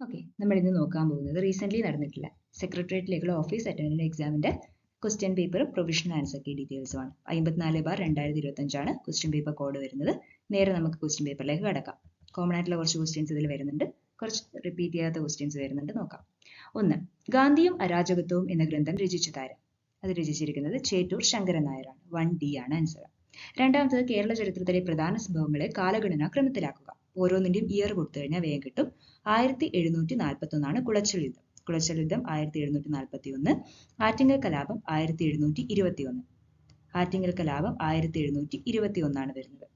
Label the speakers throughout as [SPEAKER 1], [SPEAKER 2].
[SPEAKER 1] Okay നമ്മൾ ഇന്ന് നോക്കാൻ പോകുന്നത് റീസെന്റ് നടന്നിട്ടില്ല സെക്രട്ടേറിയറ്റിലേക്കുള്ള ഓഫീസ് അറ്റൻഡന്റ് എക്സാമിന്റെ question paper provisional answer key ഡീറ്റെയിൽസും ആണ്. അമ്പത്തിനാല് ബാർ രണ്ടായിരത്തി ഇരുപത്തഞ്ചാണ് ക്വസ്റ്റ്യൻ പേപ്പർ കോഡ് വരുന്നത്. നേരെ നമുക്ക് ക്വസ്റ്റ്യൻ പേപ്പറിലേക്ക് കടക്കാം. കോമൺ ആയിട്ടുള്ള കുറച്ച് ക്വസ്റ്റ്യൻസ് ഇതിൽ വരുന്നുണ്ട്. കുറച്ച് റിപ്പീറ്റ് ചെയ്യാത്ത ക്വസ്റ്റ്യൻസ് വരുന്നുണ്ട്. നോക്കാം. ഒന്ന് ഗാന്ധിയും അരാജകത്വവും എന്ന ഗ്രന്ഥം രചിച്ചതാരം? അത് രചിച്ചിരിക്കുന്നത് ചേറ്റൂർ ശങ്കരൻ നായരാണ്. വൺ ഡി ആണ് ആൻസർ രണ്ടാമത്തത് കേരള ചരിത്രത്തിലെ പ്രധാന സംഭവങ്ങളെ കാലഗണന ക്രമത്തിലാക്കുക. ഓരോന്നിന്റെയും ഇയർ കൊടുത്തു കഴിഞ്ഞാൽ വേഗം കിട്ടും. ആയിരത്തി എഴുന്നൂറ്റി നാൽപ്പത്തി ഒന്നാണ് കുളച്ചൽ യുദ്ധം. കുളച്ചൽ യുദ്ധം ആയിരത്തി എഴുന്നൂറ്റി നാൽപ്പത്തി ഒന്ന് ആറ്റിങ്ങൽ കലാപം ആയിരത്തി എഴുന്നൂറ്റി ഇരുപത്തി ഒന്ന് ആറ്റിങ്ങൽ കലാപം ആയിരത്തി എഴുന്നൂറ്റി ഇരുപത്തി ഒന്നാണ് വരുന്നത്.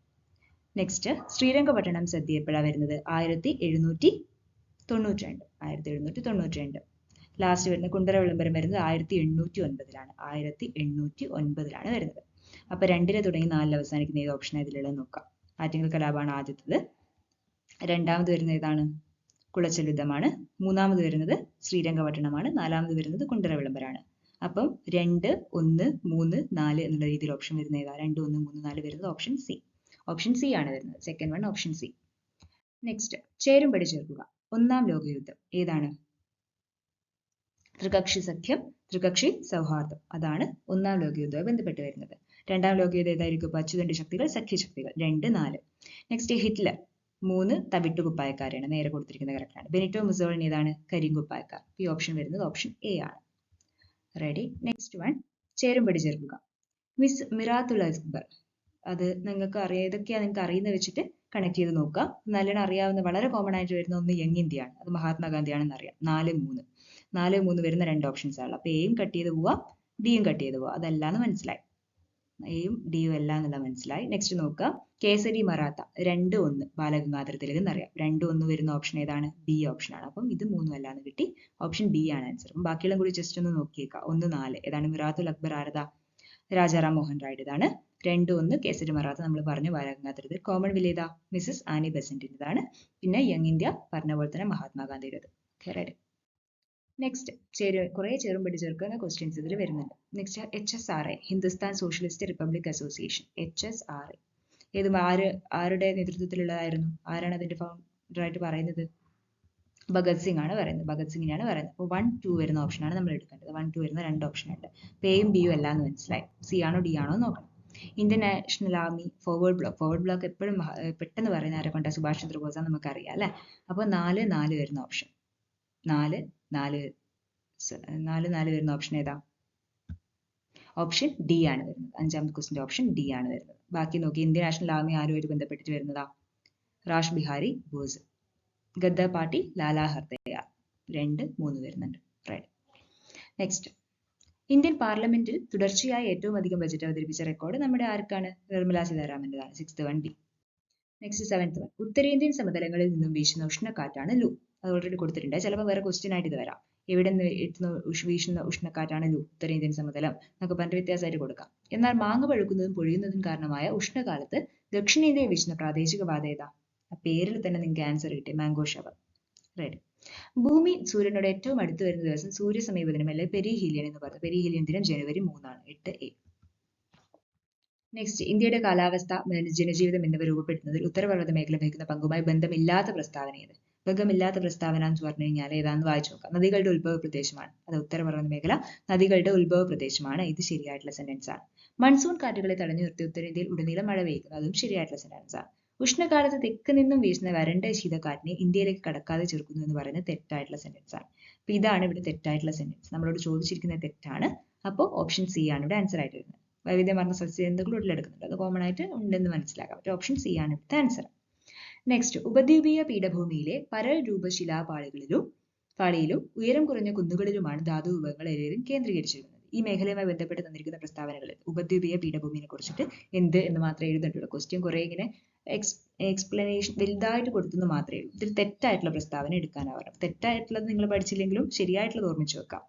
[SPEAKER 1] നെക്സ്റ്റ് ശ്രീരംഗപട്ടണം സദ്യ എപ്പോഴാണ് വരുന്നത് ആയിരത്തി എഴുന്നൂറ്റി തൊണ്ണൂറ്റി രണ്ട് ആയിരത്തി എഴുന്നൂറ്റി തൊണ്ണൂറ്റി രണ്ട് ലാസ്റ്റ് വരുന്ന കുണ്ടറ വിളംബരം വരുന്നത് ആയിരത്തി എണ്ണൂറ്റി ഒൻപതിലാണ് ആയിരത്തി എണ്ണൂറ്റി ഒൻപതിലാണ് വരുന്നത്. അപ്പൊ രണ്ടിലെ തുടങ്ങി നാലിൽ അവസാനിക്കുന്ന ഏത് ഓപ്ഷൻ ഇതിലുള്ളത് നോക്കാം. ആറ്റിങ്ങൽ കലാപമാണ് ആദ്യത്തത്. രണ്ടാമത് വരുന്നത് ഏതാണ്? കുളച്ചൽ യുദ്ധമാണ് മൂന്നാമത് വരുന്നത് ശ്രീരംഗപട്ടണമാണ്. നാലാമത് വരുന്നത് കുണ്ടറ വിളംബരമാണ് അപ്പം രണ്ട് ഒന്ന് മൂന്ന് നാല് എന്നുള്ള രീതിയിൽ ഓപ്ഷൻ വരുന്ന ഏതാ? രണ്ട് ഒന്ന് മൂന്ന് നാല് വരുന്നത് ഓപ്ഷൻ സി ഓപ്ഷൻ സി ആണ് വരുന്നത്. Second one option C next ചേരുംപടി ചേർക്കുക. ഒന്നാം ലോകയുദ്ധം ഏതാണ്? ത്രികക്ഷി സഖ്യം ത്രികക്ഷി സൗഹാർദ്ദം. അതാണ് ഒന്നാം ലോകയുദ്ധവുമായി ബന്ധപ്പെട്ട് വരുന്നത്. രണ്ടാം ലോകയുദ്ധം ഏതായിരിക്കും? അച്ചുതണ്ട് ശക്തികൾ സഖ്യശക്തികൾ. രണ്ട് നാല്. Next Hitler. മൂന്ന് തവിട്ട് കുപ്പായക്കാരാണ് നേരെ കൊടുത്തിരിക്കുന്ന കറക്റ്റാണ് ബെനിറ്റോ മുസോളിനി ഏതാണ്? കരിങ്കുപ്പായക്കാർ ഈ ഓപ്ഷൻ വരുന്നത് ഓപ്ഷൻ എ ആണ്. റെഡി നെക്സ്റ്റ് വൺ ചേരുംപടി ചേർക്കുക. മിസ് മിറാത്തുൽ അക്ബർ അത് നിങ്ങൾക്ക് അറിയാം ഏതൊക്കെയാണ് നിങ്ങൾക്ക് അറിയുന്ന വെച്ചിട്ട് കണക്ട് ചെയ്ത് നോക്കുക. നല്ലോണം അറിയാവുന്ന വളരെ കോമൺ ആയിട്ട് വരുന്ന ഒന്ന് യങ് ഇന്ത്യ ആണ് അത് മഹാത്മാഗാന്ധിയാണെന്ന് അറിയാം. നാല് മൂന്ന്. നാല് മൂന്ന് വരുന്ന രണ്ട് ഓപ്ഷൻസ് ആണ്. അപ്പൊ എയും കട്ട് ചെയ്ത് പോവാം ഡിയും കട്ട് ചെയ്ത് പോവാം. അതല്ലാന്ന് മനസ്സിലായി. എയും ഡിയും അല്ല എന്നുള്ള മനസ്സിലായി. നെക്സ്റ്റ് നോക്കുക. കേസരി മറാത്ത രണ്ട് ഒന്ന് ബാലഗംഗാധര തിലക് എന്നറിയാം. രണ്ട് ഒന്ന് വരുന്ന ഓപ്ഷൻ ഏതാണ്? ബി ഓപ്ഷൻ ആണ്. അപ്പം ഇത് മൂന്നും അല്ലാന്ന് കിട്ടി. ഓപ്ഷൻ ബി ആണ് ആൻസർ അപ്പം ബാക്കിയുള്ള കൂടി ജസ്റ്റ് ഒന്ന് നോക്കിയേക്കാം. ഒന്ന് നാല്. ഏതാണ് മിറാത്തുൽ അക്ബർ ആരത? രാജാറാം മോഹൻ റായിയുടേതാണ് രണ്ട് ഒന്ന് കേസരി മറാത്ത നമ്മൾ പറഞ്ഞു ബാലഗംഗാധര തിലക് കോമൺ വില്ലേതാ മിസസ് ആനി ബെസന്റിന്റെതാണ്. പിന്നെ യങ് ഇന്ത്യ പറഞ്ഞ പോലെ തന്നെ മഹാത്മാഗാന്ധിയുടേത്. റെഡി നെക്സ്റ്റ് ചേരു കുറെ ചേരുംപടി ചേർക്കുന്ന ക്വസ്റ്റ്യൻസ് ഇതിൽ വരുന്നുണ്ട്. Next H S R A Hindustan socialist republic association H S R A ഏത് ആര് ആരുടെ നേതൃത്വത്തിലുള്ളതായിരുന്നു? ആരാണ് അതിന്റെ ഫൗണ്ടർ ആയിട്ട് പറയുന്നത്? ഭഗത് സിംഗ് ആണ് പറയുന്നത്. ഭഗത് സിംഗിനെയാണ് പറയുന്നത്. അപ്പോൾ വൺ ടു വരുന്ന ഓപ്ഷനാണ് നമ്മൾ എടുക്കേണ്ടത്. വൺ ടു വരുന്ന രണ്ട് ഓപ്ഷൻ ഉണ്ട്. പേയും ബിയും അല്ല എന്ന് മനസ്സിലായി. സി ആണോ ഡി ആണോ നോക്കണം. Indian national army forward bloc forward bloc എപ്പോഴും പെട്ടെന്ന് പറയുന്ന ആരെ കൊണ്ടാ? സുഭാഷ് ചന്ദ്രബോസ് നമുക്കറിയാം അല്ലേ? അപ്പോൾ നാല് നാല് വരുന്ന ഓപ്ഷൻ നാല് നാല് നാല് നാല് വരുന്ന ഓപ്ഷൻ ഏതാ? ഓപ്ഷൻ ഡി ആണ് വരുന്നത്. അഞ്ചാമത്തെ ക്വസ്റ്റിന്റെ ഓപ്ഷൻ ഡി ആണ് വരുന്നത്. ബാക്കി നോക്കി ഇന്ത്യൻ നാഷണൽ ആർമി ആരുമായിട്ട് ബന്ധപ്പെട്ടിട്ട് വരുന്നതാ? റാഷ് ബിഹാരി ബോസ്. ഗദ്ദ പാർട്ടി ലാലാ ഹർദയ. രണ്ട് മൂന്ന് വരുന്നുണ്ട്. റൈറ്റ് നെക്സ്റ്റ് ഇന്ത്യൻ പാർലമെന്റിൽ തുടർച്ചയായി ഏറ്റവും അധികം ബജറ്റ് അവതരിപ്പിച്ച റെക്കോർഡ് നമ്മുടെ ആർക്കാണ്? Nirmala സീതാരാമന്റേതാണ് six one B next seventh one ഉത്തരേന്ത്യൻ സമതലങ്ങളിൽ നിന്നും വീശുന്ന ഉഷ്ണക്കാറ്റാണ് ലൂ. അത് ഓൾറെഡി കൊടുത്തിട്ടുണ്ട്. ചിലപ്പോൾ വേറെ ക്വസ്റ്റ്യൻ ആയിട്ട് ഇത് വരാം. എവിടെ നിന്ന് എത്തുന്ന വീശുന്ന ഉഷ്ണക്കാറ്റാണ് ഉത്തരേന്ത്യൻ സമതലം എന്നൊക്കെ പറഞ്ഞിട്ട് വ്യത്യാസമായിട്ട് കൊടുക്കാം. എന്നാൽ മാങ്ങ പഴുക്കുന്നതും പൊഴിയുന്നതും കാരണമായ ഉഷ്ണകാലത്ത് ദക്ഷിണേന്ത്യയിൽ വീശുന്ന പ്രാദേശിക പാത ഏതാ? ആ പേരിൽ തന്നെ നിങ്ങൾക്ക് ആൻസർ കിട്ടി മാംഗോ ഷവർ റൈറ്റ് ഭൂമി സൂര്യനോട് ഏറ്റവും അടുത്ത് വരുന്ന ദിവസം സൂര്യ സമീപനം അല്ലെ പെരിഹീലിയൻ എന്ന് പറയുന്നത്. പെരിഹീലിയൻ ദിനം ജനുവരി മൂന്നാണ് എട്ട് എ. നെക്സ്റ്റ് ഇന്ത്യയുടെ കാലാവസ്ഥ ജനജീവിതം എന്നിവ രൂപപ്പെടുന്നതിൽ ഉത്തരപർവത മേഖല വഹിക്കുന്ന പങ്കുമായി ബന്ധമില്ലാത്ത പ്രസ്താവന ഏത്? ബന്ധമില്ലാത്ത പ്രസ്താവന എന്ന് പറഞ്ഞു കഴിഞ്ഞാൽ ഏതാന്ന് വായിച്ചു നോക്കാം. നദികളുടെ ഉത്ഭവ പ്രദേശമാണ്. അത് ഉത്തരപർവത മേഖല. നദികളുടെ ഉത്ഭവ പ്രദേശമാണ്. ഇത് ശരിയായിട്ടുള്ള സെന്റൻസ് ആണ്. മൺസൂൺ കാറ്റുകളെ തടഞ്ഞു നിർത്തി ഉത്തരേന്ത്യയിൽ ഉടനീളം മഴ പെയ്യുന്നു. അതും ശരിയായിട്ടുള്ള സെന്റൻസ് ആണ്. ഉഷ്ണകാലത്ത് തെക്ക് നിന്നും വീശുന്ന വരണ്ട ശീതക്കാറ്റിനെ ഇന്ത്യയിലേക്ക് കടക്കാതെ ചെറുക്കുന്നു എന്ന് പറയുന്നത് തെറ്റായിട്ടുള്ള സെന്റൻസ് ആണ്. അപ്പൊ ഇതാണ് ഇവിടെ തെറ്റായിട്ടുള്ള സെന്റൻസ് നമ്മളോട് ചോദിച്ചിരിക്കുന്ന തെറ്റാണ്. അപ്പോൾ ഓപ്ഷൻ സി ആണ് ഇവിടെ ആൻസർ ആയിട്ട് വരുന്നത്. വൈവിധ്യമാർന്ന സസ്യജന്തുക്കൾ ഉള്ളിലെടുക്കുന്നുണ്ട് അത് കോമൺ ആയിട്ട് ഉണ്ടെന്ന് മനസ്സിലാക്കാം. ഓപ്ഷൻ സി ആണ് ഇവിടുത്തെ ആൻസർ നെക്സ്റ്റ് ഉപദ്വീപീയ പീഠഭൂമിയിലെ പരൽ രൂപശിലാപാളികളിലും പാളിയിലും ഉയരം കുറഞ്ഞ കുന്നുകളിലുമാണ് ധാതു വിഭവങ്ങൾ കേന്ദ്രീകരിച്ചിരുന്നത് ഈ മേഖലയുമായി ബന്ധപ്പെട്ട് തന്നിരിക്കുന്ന പ്രസ്താവനകളിൽ ഉപദ്വീപീയ പീഠഭൂമിയെ കുറിച്ചിട്ട് എന്ത് എന്ന് മാത്രമേ എഴുതിയിട്ടുള്ളൂ ക്വസ്റ്റ്യൻ കുറെ ഇങ്ങനെ എക്സ് എക്സ്പ്ലനേഷൻ വലുതായിട്ട് കൊടുത്തെന്ന് മാത്രമേ ഉള്ളൂ. ഇതിൽ തെറ്റായിട്ടുള്ള പ്രസ്താവന എടുക്കാനാവണം തെറ്റായിട്ടുള്ളത് നിങ്ങൾ പഠിച്ചില്ലെങ്കിലും ശരിയായിട്ടുള്ളത് ഓർമ്മിച്ചു വെക്കാം.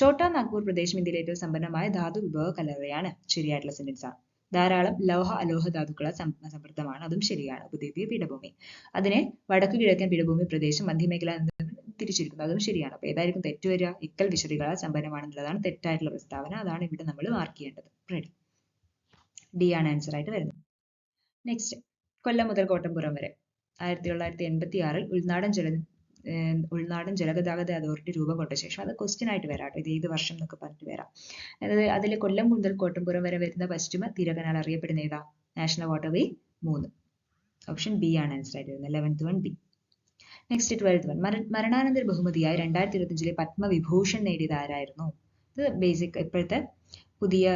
[SPEAKER 1] ചോട്ടാ നാഗ്പൂർ പ്രദേശം ഇന്ത്യയിലെ ഏറ്റവും സമ്പന്നമായ ധാതു വിഭവ കലവറയാണ്. ശരിയായിട്ടുള്ള സെന്റൻസ് ആണ് ധാരാളം ലോഹ അലോഹ ധാതുക്കളാൽ സമൃദ്ധമാണ്. അതും ശരിയാണ്. ഉപദ്വീപീയ പീഠഭൂമി. അതിനെ വടക്ക് കിഴക്കൻ പീഠഭൂമി പ്രദേശം മധ്യമേഖല തിരിച്ചിരിക്കുന്നു. അതും ശരിയാണ്. അപ്പൊ ഏതായിരിക്കും തെറ്റ് വരിക? ഇക്കൽ വിശറികളാൽ സമ്പന്നമാണെന്നുള്ളതാണ് തെറ്റായിട്ടുള്ള പ്രസ്താവന. അതാണ് ഇവിടെ നമ്മൾ മാർക്ക് ചെയ്യേണ്ടത്. റെഡി ഡി ആണ് ആൻസർ ആയിട്ട് വരുന്നത്. നെക്സ്റ്റ് കൊല്ലം മുതൽ കോട്ടംപുറം വരെ. ആയിരത്തി തൊള്ളായിരത്തി എൺപത്തി ആറിൽ ഉൾനാടൻ ജല ഉൾനാടൻ ജലഗതാഗത അതോറിറ്റി രൂപം കൊണ്ട ശേഷം അത് ക്വസ്റ്റ്യൻ ആയിട്ട് വരാം ഇത് ഏത് വർഷം എന്നൊക്കെ പറഞ്ഞിട്ട് വരാം. അതായത് അതിൽ കൊല്ലം മുതൽ കോട്ടംപുരം വരെ വരുന്ന പശ്ചിമ തീര കനാൽ അറിയപ്പെടുന്ന ഏതാ? നാഷണൽ വാട്ടർവേ മൂന്ന്. ഓപ്ഷൻ ബി ആണ് ആൻസർ ആയിട്ട് വരുന്നത്. Eleventh one B next twelfth one മരണാനന്തര ബഹുമതിയായി രണ്ടായിരത്തി ഇരുപത്തിയഞ്ചിലെ പത്മവിഭൂഷൺ നേടിയത് ആരായിരുന്നു? ഇത് ബേസിക് ഇപ്പോഴത്തെ പുതിയ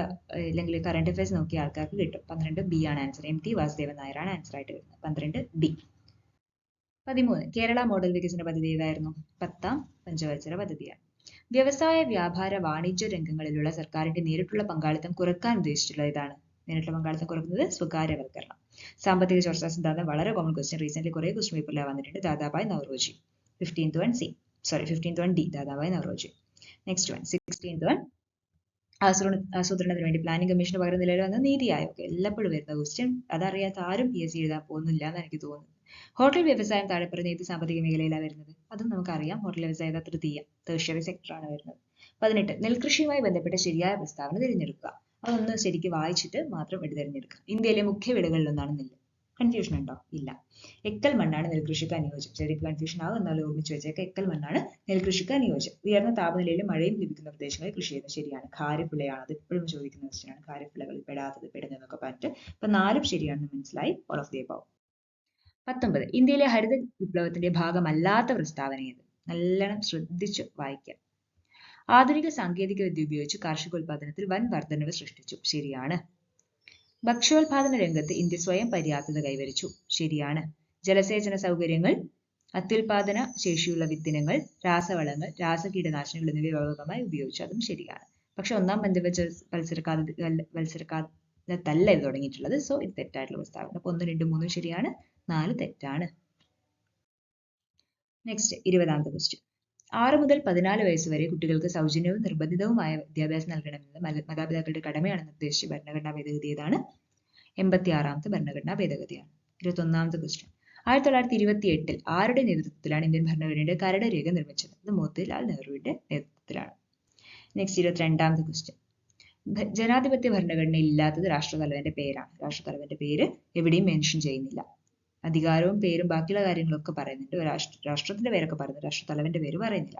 [SPEAKER 1] അല്ലെങ്കിൽ കറണ്ട് അഫയേഴ്സ് നോക്കിയ ആൾക്കാർക്ക് കിട്ടും. പന്ത്രണ്ട് ബി ആണ് ആൻസർ എം ടി വാസുദേവൻ നായരാണ് ആൻസർ ആയിട്ട് വരുന്നത്. പന്ത്രണ്ട് ബി പതിമൂന്ന്. കേരള മോഡൽ വികസന പദ്ധതി ഏതായിരുന്നു? പത്താം പഞ്ചവത്സര പദ്ധതിയാണ്. വ്യവസായ വ്യാപാര വാണിജ്യ രംഗങ്ങളിലുള്ള സർക്കാരിന്റെ നേരിട്ടുള്ള പങ്കാളിത്തം കുറയ്ക്കാൻ ഉദ്ദേശിച്ചിട്ടുള്ള ഇതാണ്. നേരിട്ടുള്ള പങ്കാളിത്തം കുറക്കുന്നത് സ്വകാര്യവൽക്കരണം. സാമ്പത്തിക ചോർച്ചാ സിദ്ധാന്തം വളരെ കോമൺ ക്വസ്റ്റ്യൻ റീസെന്റ് കുറെ ക്വസ്റ്റ്യൻ പേപ്പറിൽ വന്നിട്ടുണ്ട്. Dadabhai Naoroji. Fifteenth one C sorry fifteenth one D Dadabhai Naoroji. Next one sixteenth one ആസൂത്രണ ആസൂത്രണത്തിന് വേണ്ടി പ്ലാനിംഗ് കമ്മീഷന് പകരം നിലവിൽ വന്ന നീതി ആയോഗ്. എല്ലപ്പോഴും വരുന്ന ക്വസ്റ്റ്യൻ അതറിയാത്ത ആരും പി എസ് സി എഴുതാൻ പോകുന്നില്ല എന്ന് എനിക്ക് തോന്നുന്നു ഹോട്ടൽ വ്യവസായം താഴെ പറയുന്ന ഏത് സാമ്പത്തിക മേഖലയിലാണ് വരുന്നത്? അതും നമുക്കറിയാം. ഹോട്ടൽ വ്യവസായ തൃതീയ ടേഷ്യറി സെക്ടറാണ് വരുന്നത്. പതിനെട്ട് നെൽകൃഷിയുമായി ബന്ധപ്പെട്ട ശരിയായ പ്രസ്താവന തിരഞ്ഞെടുക്കുക. അതൊന്ന് ശരിക്ക് വായിച്ചിട്ട് മാത്രം എടുത്ത് തിരഞ്ഞെടുക്കുക. ഇന്ത്യയിലെ മുഖ്യ വിളകളിലൊന്നാണ് നെല്ല്. കൺഫ്യൂഷൻ ഉണ്ടോ? ഇല്ല. എക്കൽ മണ്ണാണ് നെൽകൃഷിക്ക് അനുയോജ്യം. ശരിക്കും കൺഫ്യൂഷൻ ആകും എന്നാലും ഓർമ്മിച്ച് വെച്ചേക്കാം എക്കൽ മണ്ണാണ് നെൽകൃഷിക്ക് അനുയോജ്യം. ഉയർന്ന താപനിലയിലും മഴയും ലഭിക്കുന്ന പ്രദേശങ്ങളിൽ കൃഷി ചെയ്യുന്നത് ശരിയാണ്. ഖാരിപ്പിളയാണ് അത് എപ്പോഴും ചോദിക്കുന്ന ക്വസ്റ്റ്യൻ ആണ്. ഖാരിപ്പിളകളിൽ പെടാത്തത് പെടുന്നതെന്നൊക്കെ പറഞ്ഞിട്ട്. അപ്പൊ നാലും ശരിയാണെന്ന് മനസ്സിലായി. ഓൾ ഓഫ് ദി അബവ് പത്തൊമ്പത്. ഇന്ത്യയിലെ ഹരിത വിപ്ലവത്തിന്റെ ഭാഗമല്ലാത്ത പ്രസ്താവന ഏത് നല്ലോണം ശ്രദ്ധിച്ചു വായിക്കാം. ആധുനിക സാങ്കേതിക വിദ്യ ഉപയോഗിച്ച് കാർഷികോൽപാദനത്തിൽ വൻ വർധനവ് സൃഷ്ടിച്ചു. ശരിയാണ്. ഭക്ഷ്യോൽപാദന രംഗത്ത് ഇന്ത്യ സ്വയം പര്യാപ്തത കൈവരിച്ചു. ശരിയാണ്. ജലസേചന സൗകര്യങ്ങൾ അത്യുൽപാദന ശേഷിയുള്ള വിത്തിനങ്ങൾ രാസവളങ്ങൾ രാസകീടനാശിനികൾ എന്നിവ വ്യാപകമായി ഉപയോഗിച്ചു. അതും ശരിയാണ്. പക്ഷെ ഒന്നാം പഞ്ചവത്സര മത്സരക്കാല മത്സരക്കാലത്തല്ല ഇത് തുടങ്ങിയിട്ടുള്ളത്. സോ ഇത് തെറ്റായിട്ടുള്ള പ്രസ്താവന. അപ്പൊ ഒന്ന് രണ്ട് മൂന്നും ശരിയാണ്. നാല് തെറ്റാണ്. നെക്സ്റ്റ് ഇരുപതാമത്തെ ക്വസ്റ്റ്യൻ ആറ് മുതൽ പതിനാല് വയസ്സ് വരെ കുട്ടികൾക്ക് സൗജന്യവും നിർബന്ധിതവുമായ വിദ്യാഭ്യാസം നൽകണമെന്നത് മല- മാതാപിതാക്കളുടെ കടമയാണെന്ന് നിർദ്ദേശിച്ച ഭരണഘടനാ ഭേദഗതി ഏതാണ് എൺപത്തി ആറാമത്തെ ഭരണഘടനാ ഭേദഗതിയാണ്. ഇരുപത്തൊന്നാമത്തെ ക്വസ്റ്റ്യൻ ആയിരത്തി തൊള്ളായിരത്തി ഇരുപത്തി എട്ടിൽ ആരുടെ നേതൃത്വത്തിലാണ് ഇന്ത്യൻ ഭരണഘടനയുടെ കരട് രേഖ നിർമ്മിച്ചത്? ഇത് മോത്തിലാൽ നെഹ്റുവിന്റെ നേതൃത്വത്തിലാണ്. നെക്സ്റ്റ് ഇരുപത്തിരണ്ടാമത്തെ ക്വസ്റ്റ്യൻ ജനാധിപത്യ ഭരണഘടന ഇല്ലാത്തത് രാഷ്ട്രതലവന്റെ പേരാണ്. രാഷ്ട്രതലവന്റെ പേര് എവിടെയും മെൻഷൻ ചെയ്യുന്നില്ല. അധികാരവും പേരും ബാക്കിയുള്ള കാര്യങ്ങളൊക്കെ പറയുന്നുണ്ട്. രാഷ്ട്ര രാഷ്ട്രത്തിന്റെ പേരൊക്കെ പറയുന്നു രാഷ്ട്രത്തലവന്റെ പേര് പറയുന്നില്ല.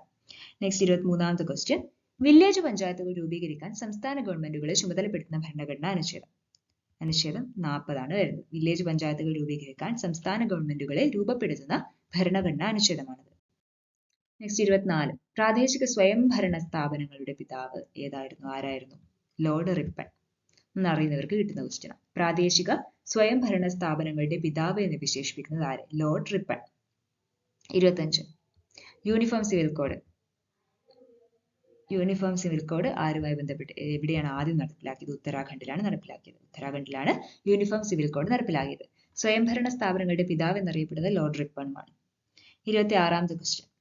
[SPEAKER 1] നെക്സ്റ്റ് ഇരുപത്തി മൂന്നാമത്തെ ക്വസ്റ്റ്യൻ വില്ലേജ് പഞ്ചായത്തുകൾ രൂപീകരിക്കാൻ സംസ്ഥാന ഗവൺമെന്റുകളെ ചുമതലപ്പെടുത്തുന്ന ഭരണഘടന അനുച്ഛേദം. അനുച്ഛേദം നാൽപ്പതാണ് വരുന്നത്. വില്ലേജ് പഞ്ചായത്തുകൾ രൂപീകരിക്കാൻ സംസ്ഥാന ഗവൺമെന്റുകളെ രൂപപ്പെടുത്തുന്ന ഭരണഘടനാ അനുച്ഛേദമാണിത്. നെക്സ്റ്റ് ഇരുപത്തിനാല്. പ്രാദേശിക സ്വയംഭരണ സ്ഥാപനങ്ങളുടെ പിതാവ് ഏതായിരുന്നു? ആരായിരുന്നു? ലോർഡ് റിപ്പൺ എന്നറിയുന്നവർക്ക് കിട്ടുന്ന ക്വസ്റ്റ്യൻ പ്രാദേശിക സ്വയംഭരണ സ്ഥാപനങ്ങളുടെ പിതാവ് എന്ന് വിശേഷിപ്പിക്കുന്നത് ആര്? ലോർഡ് റിപ്പൺ ഇരുപത്തഞ്ച്. Uniform civil code uniform civil code ആരുമായി ബന്ധപ്പെട്ട്? എവിടെയാണ് ആദ്യം നടപ്പിലാക്കിയത്? ഉത്തരാഖണ്ഡിലാണ് നടപ്പിലാക്കിയത്. ഉത്തരാഖണ്ഡിലാണ് യൂണിഫോം സിവിൽ കോഡ് നടപ്പിലാക്കിയത്. സ്വയംഭരണ സ്ഥാപനങ്ങളുടെ പിതാവ് എന്നറിയപ്പെടുന്നത് ലോർഡ് ആണ്. ഇരുപത്തി ആറാമത്തെ ക്വസ്റ്റ്യൻ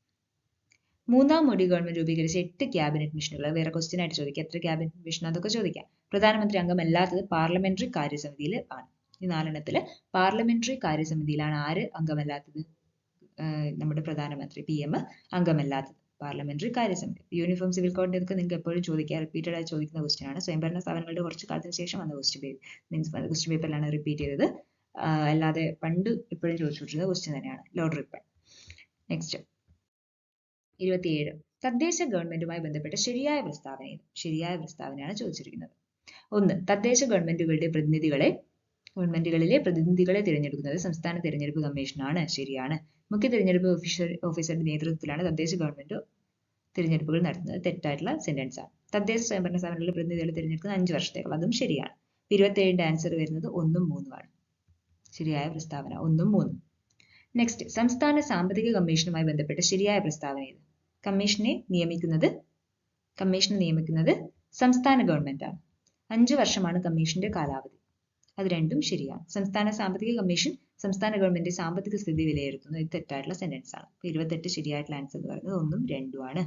[SPEAKER 1] മൂന്നാം മോഡി ഗവൺമെന്റ് രൂപീകരിച്ച എട്ട് ക്യാബിനറ്റ് മിഷനുകൾ വേറെ ക്വസ്റ്റ്യൻ ആയിട്ട് ചോദിക്കാം. എത്ര ക്യാബിനറ്റ് മിഷൻ അതൊക്കെ ചോദിക്കാം. പ്രധാനമന്ത്രി അംഗമല്ലാത്തത് പാർലമെന്ററി കാര്യസമിതിയിൽ ആണ്. ഈ നാലെണ്ണത്തിൽ പാർലമെന്ററി കാര്യസമിതിയിലാണ് ആര് അംഗമല്ലാത്തത്? നമ്മുടെ പ്രധാനമന്ത്രി പി എം അംഗമല്ലാത്തത്. പാർലമെന്ററി കാര്യസമിതി. യൂണിഫോം സിവിൽ കോഡിന്റെ ഒക്കെ നിങ്ങൾക്ക് എപ്പോഴും ചോദിക്കാം. റിപ്പീറ്റഡ് ആയി ചോദിക്കുന്ന ക്വസ്റ്റ്യൻ ആണ്. സ്വയംഭരണ സ്ഥാപനങ്ങളുടെ കുറച്ച് കാലത്തിന് ശേഷം വന്ന ക്വസ്റ്റ്യൻ പേപ്പർ മീൻസ് ക്വസ്റ്റ്യൻ പേപ്പറിലാണ് റിപ്പീറ്റ് ചെയ്തത്. അല്ലാതെ പണ്ട് ഇപ്പോഴും ചോദിച്ചുകൊണ്ടിരുന്ന ക്വസ്റ്റ്യൻ തന്നെയാണ്. ലോഡ് റിപ്പൺ നെക്സ്റ്റ് ഇരുപത്തിയേഴ്. തദ്ദേശ ഗവൺമെന്റുമായി ബന്ധപ്പെട്ട ശരിയായ പ്രസ്താവന ശരിയായ പ്രസ്താവനയാണ് ചോദിച്ചിരിക്കുന്നത്. ഒന്ന് തദ്ദേശ ഗവൺമെന്റുകളുടെ പ്രതിനിധികളെ ഗവൺമെന്റുകളിലെ പ്രതിനിധികളെ തിരഞ്ഞെടുക്കുന്നത് സംസ്ഥാന തിരഞ്ഞെടുപ്പ് കമ്മീഷനാണ്. ശരിയാണ്. മുഖ്യ തിരഞ്ഞെടുപ്പ് ഓഫീസർ ഓഫീസറുടെ നേതൃത്വത്തിലാണ് തദ്ദേശ ഗവൺമെന്റ് തിരഞ്ഞെടുപ്പുകൾ നടത്തുന്നത്. തെറ്റായിട്ടുള്ള സെന്റൻസ് ആണ്. തദ്ദേശ സ്വയംഭരണ സ്ഥാപനങ്ങളിലെ പ്രതിനിധികളെ തിരഞ്ഞെടുക്കുന്നത് അഞ്ച് വർഷത്തേക്കുള്ള. അതും ശരിയാണ്. ഇരുപത്തിയേഴിന്റെ ആൻസർ വരുന്നത് ഒന്നും മൂന്നുമാണ് ശരിയായ പ്രസ്താവന. ഒന്നും മൂന്നും. നെക്സ്റ്റ് സംസ്ഥാന സാമ്പത്തിക കമ്മീഷനുമായി ബന്ധപ്പെട്ട ശരിയായ പ്രസ്താവന ഏത്? കമ്മീഷനെ നിയമിക്കുന്നത് കമ്മീഷനെ നിയമിക്കുന്നത് സംസ്ഥാന ഗവൺമെന്റ് ആണ്. അഞ്ചു വർഷമാണ് കമ്മീഷന്റെ കാലാവധി. അത് രണ്ടും ശരിയാണ്. സംസ്ഥാന സാമ്പത്തിക കമ്മീഷൻ സംസ്ഥാന ഗവൺമെന്റ് സാമ്പത്തിക സ്ഥിതി വിലയിരുത്തുന്നു. ഇത് തെറ്റായിട്ടുള്ള സെന്റൻസ് ആണ്. ഇരുപത്തെട്ട് ശരിയായിട്ടുള്ള ആൻസർ എന്ന് പറയുന്നത് ഒന്നും രണ്ടുമാണ്